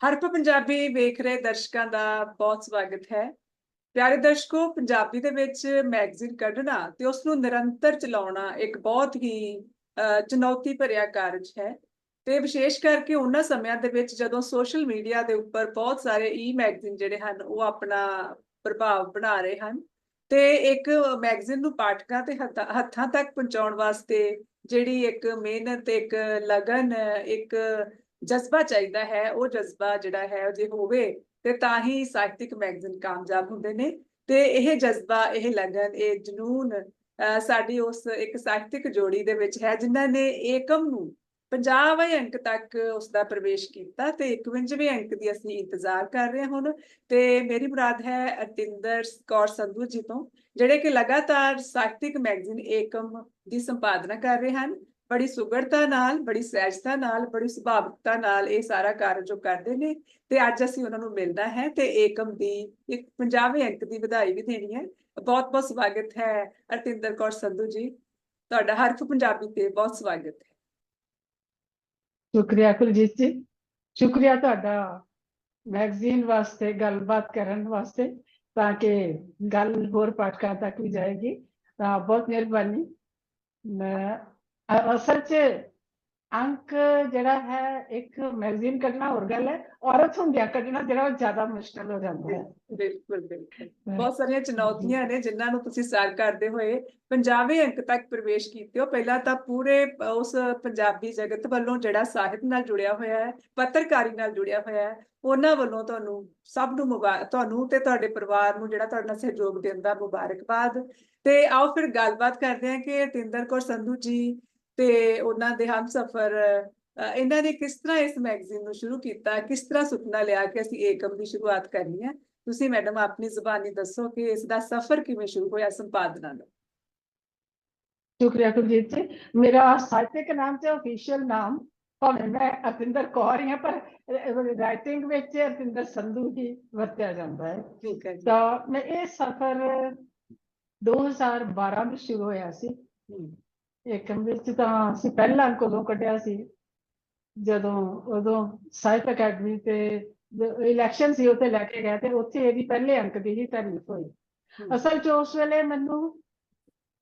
ਹਰਪ ਪੰਜਾਬੀ ਵੇਖ ਰਹੇ ਦਰਸ਼ਕਾਂ ਦਾ ਬਹੁਤ ਸਵਾਗਤ ਹੈ। ਪਿਆਰੇ ਦਰਸ਼ਕੋ, ਪੰਜਾਬੀ ਦੇ ਵਿੱਚ ਮੈਗਜ਼ੀਨ ਕੱਢਣਾ ਤੇ ਉਸ ਨੂੰ ਨਿਰੰਤਰ ਚਲਾਉਣਾ ਇੱਕ ਬਹੁਤ ਹੀ ਚੁਣੌਤੀ ਭਰਿਆ ਕਾਰਜ ਹੈ। ਤੇ ਵਿਸ਼ੇਸ਼ ਕਰਕੇ ਉਹਨਾਂ ਸਮਿਆਂ ਦੇ ਵਿੱਚ ਜਦੋਂ ਸੋਸ਼ਲ ਮੀਡੀਆ ਦੇ ਉੱਪਰ ਬਹੁਤ ਸਾਰੇ ਈ ਮੈਗਜ਼ੀਨ ਜਿਹੜੇ ਹਨ, ਉਹ ਆਪਣਾ ਪ੍ਰਭਾਵ ਬਣਾ ਰਹੇ ਹਨ। ਤੇ ਇੱਕ ਮੈਗਜ਼ੀਨ ਨੂੰ ਪਾਠਕਾਂ ਤੇ ਹੱਥਾਂ ਹੱਥਾਂ ਤੱਕ ਪਹੁੰਚਾਉਣ ਵਾਸਤੇ ਜਿਹੜੀ ਇੱਕ ਮਿਹਨਤ, ਇੱਕ ਲਗਨ, ਇੱਕ ਜਜ਼ਬਾ ਚਾਹੀਦਾ ਹੈ, ਉਹ ਜਜ਼ਬਾ ਜਿਹੜਾ ਹੈ ਜੇ ਹੋਵੇ, ਤੇ ਤਾਂ ਹੀ ਸਾਹਿਤਿਕ ਮੈਗਜ਼ੀਨ ਕਾਮਯਾਬ ਹੁੰਦੇ ਨੇ। ਤੇ ਇਹ ਜਜ਼ਬਾ, ਇਹ ਲਗਨ ਇਹ ਜਨੂਨ ਸਾਡੀ ਉਸ ਇੱਕ ਸਾਹਿਤਿਕ ਜੋੜੀ ਦੇ ਵਿੱਚ ਹੈ, ਜਿਨ੍ਹਾਂ ਨੇ ਏਕਮ ਨੂੰ 50ਵੇਂ ਅੰਕ ਤੱਕ ਉਸ ਦਾ ਪ੍ਰਵੇਸ਼ ਕੀਤਾ ਤੇ 51ਵੇਂ ਅੰਕ ਦੀ ਅਸੀਂ ਇੰਤਜ਼ਾਰ ਕਰ ਰਹੇ ਹਾਂ ਹੁਣ। ਤੇ ਮੇਰੀ ਮੁਰਾਦ ਹੈ ਅਤਿੰਦਰ ਕੌਰ ਸੰਧੂ ਜੀ ਤੋਂ, ਜਿਹੜੇ ਕਿ ਲਗਾਤਾਰ ਸਾਹਿਤਿਕ ਮੈਗਜ਼ੀਨ ਏਕਮ ਦੀ ਸੰਪਾਦਨਾ ਕਰ ਰਹੇ ਹਨ। ਬੜੀ ਸੁਗੜਤਾ ਨਾਲ, ਬੜੀ ਸਹਿਜਤਾ ਨਾਲ, ਬੜੀ ਸੁਭਾਵਿਕਤਾ ਨਾਲ ਇਹ ਸਾਰਾ ਕਾਰਜ ਉਹ ਕਰਦੇ ਨੇ ਤੇ ਅੱਜ ਅਸੀਂ ਉਹਨਾਂ ਨੂੰ ਮਿਲਣਾ ਹੈ ਤੇ ਏਕਮ ਦੀ, ਇੱਕ 50ਵੇਂ ਅੰਕ ਦੀ ਵਧਾਈ ਵੀ ਦੇਣੀ ਹੈ। ਬਹੁਤ ਬਹੁਤ ਸਵਾਗਤ ਹੈ ਅਰਤਿੰਦਰ ਕੌਰ ਸੰਧੂ ਜੀ। ਤੁਹਾਡਾ ਹਰਫ ਪੰਜਾਬੀ ਤੇ ਬਹੁਤ ਸਵਾਗਤ ਹੈ। ਸ਼ੁਕਰੀਆ ਕੁਲਜੀਤ ਜੀ। ਸ਼ੁਕਰੀਆ ਤੁਹਾਡਾ ਮੈਗਜ਼ੀਨ ਵਾਸਤੇ, ਗੱਲਬਾਤ ਕਰਨ ਵਾਸਤੇ ਤਾਂ ਕਿ ਗੱਲ ਹੋਰ ਪਾਠਕਾਂ ਤੱਕ ਵੀ ਜਾਏਗੀ। ਤਾਂ ਬਹੁਤ ਮਿਹਰਬਾਨੀ। ਮੈਂ ਅਸਲ 'ਚ ਅੰਕ ਜਿਹੜਾ ਹੈ ਇੱਕ ਮੈਗਜ਼ੀਨ ਕੱਢਣਾ ਹੋਰ ਗੱਲ ਹੈ ਔਰਤ ਹੁੰਦਿਆਂ ਕੱਢਣਾ ਜਿਹੜਾ ਉਹ ਜ਼ਿਆਦਾ ਮੁਸ਼ਕਲ ਹੋ ਜਾਂਦਾ ਹੈ। ਬਿਲਕੁਲ ਬਿਲਕੁਲ। ਬਹੁਤ ਸਾਰੀਆਂ ਚੁਣੌਤੀਆਂ ਨੇ ਜਿਨ੍ਹਾਂ ਨੂੰ ਤੁਸੀਂ ਸਰ ਕਰਦੇ ਹੋਏ 50ਵੇਂ ਅੰਕ ਤੱਕ ਪ੍ਰਵੇਸ਼ ਕੀਤੇ ਹੋ। ਪਹਿਲਾਂ ਤਾਂ ਪੂਰੇ ਉਸ ਪੰਜਾਬੀ ਜਗਤ ਵੱਲੋਂ ਜਿਹੜਾ ਸਾਹਿਤ ਨਾਲ ਜੁੜਿਆ ਹੋਇਆ ਹੈ ਪੱਤਰਕਾਰੀ ਨਾਲ ਜੁੜਿਆ ਹੋਇਆ ਹੈ ਉਹਨਾਂ ਵੱਲੋਂ ਤੁਹਾਨੂੰ ਸਭ ਨੂੰ ਮੁਬਾਰਕ ਤੁਹਾਨੂੰ ਤੇ ਤੁਹਾਡੇ ਪਰਿਵਾਰ ਨੂੰ ਜਿਹੜਾ ਤੁਹਾਡਾ ਸਹਿਯੋਗ ਦਿੰਦਾ ਮੁਬਾਰਕਬਾਦ। ਤੇ ਆਓ ਫਿਰ ਗੱਲਬਾਤ ਕਰਦੇ ਹਾਂ ਕਿ ਤਿੰਦਰ ਕੌਰ ਸੰਧੂ ਜੀ ਤੇ ਉਹਨਾਂ ਦੇ ਹਮਸਫਰ ਅ, ਇਹਨਾਂ ਨੇ ਕਿਸ ਤਰ੍ਹਾਂ ਇਸ ਮੈਗਜ਼ੀਨ ਨੂੰ ਸ਼ੁਰੂ ਕੀਤਾ? ਕਿਸ ਤਰ੍ਹਾਂ ਸੁਪਨਾ ਲਿਆ ਕਿ ਅਸੀਂ ਏਕਮ ਦੀ ਸ਼ੁਰੂਆਤ ਕਰਨੀ ਹੈ? ਤੁਸੀਂ ਮੈਡਮ ਆਪਣੀ ਜ਼ੁਬਾਨੀ ਦੱਸੋ ਕਿ ਇਸ ਦਾ ਸਫ਼ਰ ਕਿਵੇਂ ਸ਼ੁਰੂ ਹੋਇਆ ਸੰਪਾਦਨਾ ਦਾ ਸ਼ੁਕਰੀਆ ਕੁਲਜੀਤ ਜੀ। ਮੇਰਾ ਸਾਹਿਤਕ ਨਾਮ ਤੇ ਅਫੀਸ਼ੀਅਲ ਨਾਮ ਭਾਵੇਂ ਮੈਂ ਅਪਿੰਦਰ ਕੌਰ ਹੀ ਪਰ ਰਾਈਟਿੰਗ ਵਿੱਚ ਅਪਿੰਦਰ ਸੰਧੂ ਹੀ ਵਰਤਿਆ ਜਾਂਦਾ ਹੈ। ਠੀਕ ਹੈ ਜੀ। ਤਾਂ ਮੈਂ ਇਹ ਸਫ਼ਰ 2012 ਵਿੱਚ ਸ਼ੁਰੂ ਹੋਇਆ ਸੀ। ਏਕਮ ਵਿੱਚ ਤਾਂ ਅਸੀਂ ਪਹਿਲਾ ਉਦੋਂ ਕੱਢਿਆ ਸੀ? ਜਦੋਂ ਉਦੋਂ ਸਾਹਿਤ ਅਕੈਡਮੀ ਤੇ ਇਲੈਕਸ਼ਨ ਸੀ ਉੱਥੇ ਲੈ ਕੇ ਗਏ ਤੇ ਉੱਥੇ ਇਹਦੀ ਪਹਿਲੇ ਅੰਕ ਦੀ ਹੀ ਤਾਰੀਫ ਹੋਈ। ਅਸਲ 'ਚ ਉਸ ਵੇਲੇ ਮੈਨੂੰ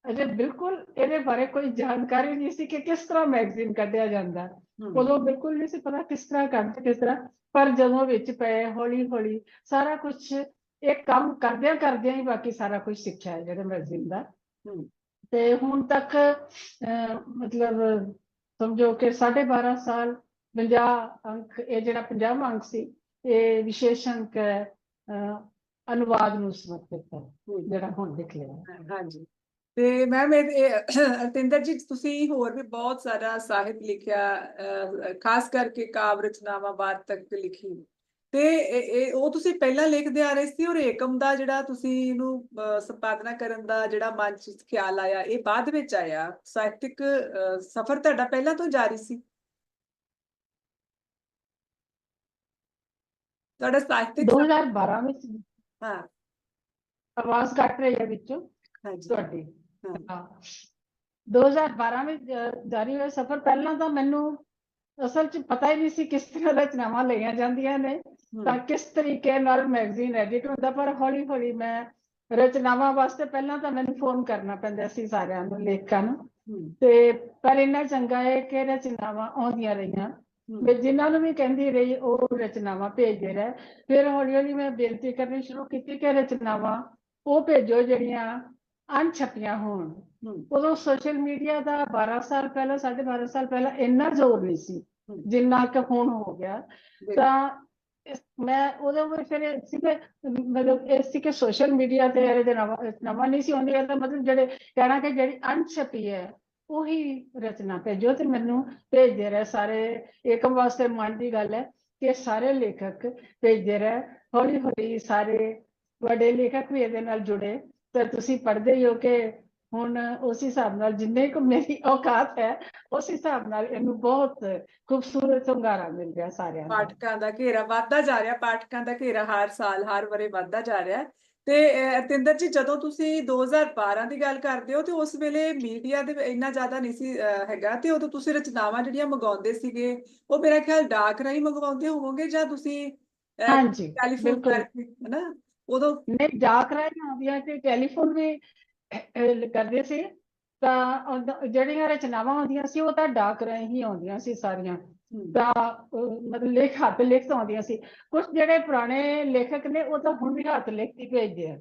ਅਜੇ ਬਿਲਕੁਲ ਇਹਦੇ ਬਾਰੇ ਕੋਈ ਜਾਣਕਾਰੀ ਨਹੀਂ ਸੀ ਕਿ ਕਿਸ ਤਰ੍ਹਾਂ ਮੈਗਜ਼ੀਨ ਕੱਢਿਆ ਜਾਂਦਾ। ਉਦੋਂ ਬਿਲਕੁਲ ਨਹੀਂ ਸੀ ਪਤਾ ਕਿਸ ਤਰ੍ਹਾਂ ਕਰਦੇ ਕਿਸ ਤਰ੍ਹਾਂ ਪਰ ਜਦੋਂ ਵਿੱਚ ਪਏ ਹੌਲੀ ਹੌਲੀ ਸਾਰਾ ਕੁਝ ਇੱਕ ਕੰਮ ਕਰਦਿਆਂ ਕਰਦਿਆਂ ਹੀ ਬਾਕੀ ਸਾਰਾ ਕੁਝ ਸਿੱਖਿਆ ਹੈ ਜਿਹੜੇ ਮੈਗਜ਼ੀਨ ਦਾ। ਤੇ ਹੁਣ ਤੱਕ ਮਤਲਬ ਸਮਝੋ ਕਿ 12.5 ਸਾਲ 50 ਅੰਕ ਇਹ ਜਿਹੜਾ 50ਵਾਂ ਅੰਕ ਸੀ ਇਹ ਵਿਸ਼ੇਸ਼ ਅੰਕ ਹੈ ਅਹ, ਅਨੁਵਾਦ ਨੂੰ ਸਮਰਪਿਤ ਹੈ ਜਿਹੜਾ ਹੁਣ ਲਿਖਿਆ ਹਾਂਜੀ। ਤੇ ਮੈਮ ਇਹ ਅਰਤਿੰਦਰ ਜੀ ਤੁਸੀਂ ਹੋਰ ਵੀ ਬਹੁਤ ਸਾਰਾ ਸਾਹਿਤ ਲਿਖਿਆ ਖਾਸ ਕਰਕੇ ਕਾਵਿ ਰਚਨਾਵਾਂ ਵਾਰਤਕ ਲਿਖੀ। ਤੇ ਇਹ ਉਹ ਤੁਸੀਂ ਪਹਿਲਾਂ ਲਿਖਦੇ ਆ ਰਹੇ ਸੀ ਔਰ ਏਕਮ ਦਾ ਜਿਹੜਾ ਤੁਸੀਂ ਇਹਨੂੰ ਸੰਪਾਦਨਾ ਕਰਨ ਦਾ ਜਿਹੜਾ ਮਨ ਚ ਖਿਆਲ ਆਇਆ ਇਹ ਬਾਅਦ ਵਿੱਚ ਆਇਆ। ਸਾਹਿਤਿਕ ਸਫ਼ਰ ਤੁਹਾਡਾ ਪਹਿਲਾਂ ਤੋਂ ਜਾਰੀ ਸੀ? ਤੁਹਾਡਾ ਸਾਹਿਤਿਕ ਸਫ਼ਰ- 2012 ਵਿੱਚ ਹਾਂ। ਆਵਾਜ਼ ਕੱਟ ਰਹੀ ਹੈ ਵਿੱਚੋਂ। ਹਾਂਜੀ। ਤੁਹਾਡੀ। ਹਾਂ। ਹਾਂ। 2012 ਵਿੱਚ ਜਾਰੀ ਹੋਇਆ ਸਫ਼ਰ ਪਹਿਲਾਂ ਤਾਂ ਮੈਨੂੰ ਅਸਲ 'ਚ ਪਤਾ ਹੀ ਨਹੀਂ ਸੀ ਕਿਸ ਤਰ੍ਹਾਂ ਰਚਨਾਵਾਂ ਲਈਆਂ ਜਾਂਦੀਆਂ ਨੇ। ਤਾਂ ਕਿਸ ਤਰੀਕੇ ਨਾਲ ਮੈਗਜ਼ੀਨ ਐਡਿਟ ਹੁੰਦਾ ਪਰ ਹੌਲੀ ਹੌਲੀ ਮੈਂ ਰਚਨਾਵਾਂ ਵਾਸਤੇ ਪਹਿਲਾਂ ਤਾਂ ਮੈਨੂੰ ਫੋਨ ਕਰਨਾ ਪੈਂਦਾ ਸੀ ਸਾਰਿਆਂ ਨੂੰ ਲੇਖਕਾਂ ਨੂੰ। ਤੇ ਪਰ ਇੰਨਾ ਚੰਗਾ ਹੈ ਕਿ ਰਚਨਾਵਾਂ ਆਉਂਦੀਆਂ ਰਹੀਆਂ। ਮੈਂ ਜਿਨ੍ਹਾਂ ਨੂੰ ਵੀ ਕਹਿੰਦੀ ਰਹੀ ਉਹ ਰਚਨਾਵਾਂ ਭੇਜਦੇ ਰਹੇ। ਫਿਰ ਹੌਲੀ ਹੌਲੀ ਮੈਂ ਬੇਨਤੀ ਕਰਨੀ ਸ਼ੁਰੂ ਕੀਤੀ ਕਿ ਰਚਨਾਵਾਂ ਉਹ ਭੇਜੋ ਜਿਹੜੀਆਂ ਅਣਛਪੀਆਂ ਹੋਣ। ਉਦੋਂ ਸੋਸ਼ਲ ਮੀਡੀਆ ਦਾ 12 ਸਾਲ ਪਹਿਲਾਂ 12.5 ਸਾਲ ਪਹਿਲਾਂ ਇੰਨਾ ਜ਼ੋਰ ਨਹੀਂ ਸੀ। ਜਿੰਨਾ ਕਿ ਹੁਣ ਹੋ ਗਿਆ। ਤਾਂ ਮੈਂ ਉਦੋਂ ਵੀ ਫਿਰ ਸੀ ਕਿ, ਮਤਲਬ ਇਹ ਸੀ ਕਿ ਸੋਸ਼ਲ ਮੀਡੀਆ ਤੇ ਇਹਦੇ ਨਵਾਂ ਨਹੀਂ ਸੀ ਹੁੰਦੀ ਇਹਦਾ ਮਤਲਬ ਜਿਹੜੇ ਕਹਿਣਾ ਕਿ ਜਿਹੜੀ ਅਣਛਪੀ ਹੈ, ਉਹੀ ਰਚਨਾ ਭੇਜੋ ਤੇ ਮੈਨੂੰ ਭੇਜਦੇ ਰਹੇ ਸਾਰੇ ਏਕਮ ਵਾਸਤੇ ਮਨ ਦੀ ਗੱਲ ਹੈ ਕਿ ਸਾਰੇ ਲੇਖਕ ਭੇਜਦੇ ਰਹੇ ਹੌਲੀ ਹੌਲੀ ਸਾਰੇ ਵੱਡੇ ਲੇਖਕ ਵੀ ਇਹਦੇ ਨਾਲ ਜੁੜੇ, ਤੇ ਤੁਸੀਂ ਪੜ੍ਹਦੇ ਹੋ ਕਿ ਹੁਣ ਉਸ ਹਿਸਾਬ ਨਾਲ ਜਿੰਨੇ ਕੁ ਮੇਰੀ ਔਕਾਤ ਹੈ ਉਸ ਹਿਸਾਬ ਨਾਲ ਇਹਨੂੰ ਬਹੁਤ ਖੂਬਸੂਰਤ ਹੁੰਗਾਰਾ ਮਿਲ ਰਿਹਾ ਸਾਰਿਆਂ ਨੂੰ। ਪਾਠਕਾਂ ਦਾ ਘੇਰਾ ਵੱਧਦਾ ਜਾ ਰਿਹਾ ਪਾਠਕਾਂ ਦਾ ਘੇਰਾ ਹਰ ਸਾਲ ਹਰ ਵਰੇ ਵੱਧਦਾ ਜਾ ਰਿਹਾ। ਤੇ ਅਤਿੰਦਰ ਜੀ ਜਦੋਂ ਤੁਸੀਂ 2012 ਦੀ ਗੱਲ ਕਰਦੇ ਹੋ ਤੇ ਉਸ ਵੇਲੇ ਮੀਡੀਆ ਦੇ ਇੰਨਾ ਜ਼ਿਆਦਾ ਨਹੀਂ ਸੀ ਹੈਗਾ ਤੇ ਉਦੋਂ ਤੁਸੀਂ ਰਚਨਾਵਾਂ ਜਿਹੜੀਆਂ ਮੰਗਾਉਂਦੇ ਸੀਗੇ ਉਹ ਮੇਰਾ ਖਿਆਲ ਡਾਕ ਰਾਹੀਂ ਮੰਗਵਾਉਂਦੇ ਹੋਵੋਗੇ ਜਾਂ ਤੁਸੀਂ ਹਾਂਜੀ ਟੈਲੀਫੋਨ ਕਰਕੇ ਹਨਾ? ਉਦੋਂ ਨਹੀਂ ਡਾਕ ਰਾਹੀਂ ਆਉਂਦੀਆਂ ਤੇ ਟੈਲੀਫੋਨ ਵੀ ਕਰਦੇ ਸੀ ਤਾਂ ਜਿਹੜੀਆਂ ਰਚਨਾਵਾਂ ਆਉਂਦੀਆਂ ਸੀ ਉਹ ਤਾਂ ਡਾਕ ਰਾਹੀਂ ਹੀ ਆਉਂਦੀਆਂ ਸੀ ਸਾਰੀਆਂ। ਤਾਂ ਮਤਲਬ ਲਿਖ ਹੱਥ ਲਿਖਤ ਆਉਂਦੀਆਂ ਸੀ। ਕੁਝ ਜਿਹੜੇ ਪੁਰਾਣੇ ਲੇਖਕ ਨੇ ਉਹ ਤਾਂ ਹੁਣ ਵੀ ਹੱਥ ਲਿਖਤ ਭੇਜਦੇ ਆ।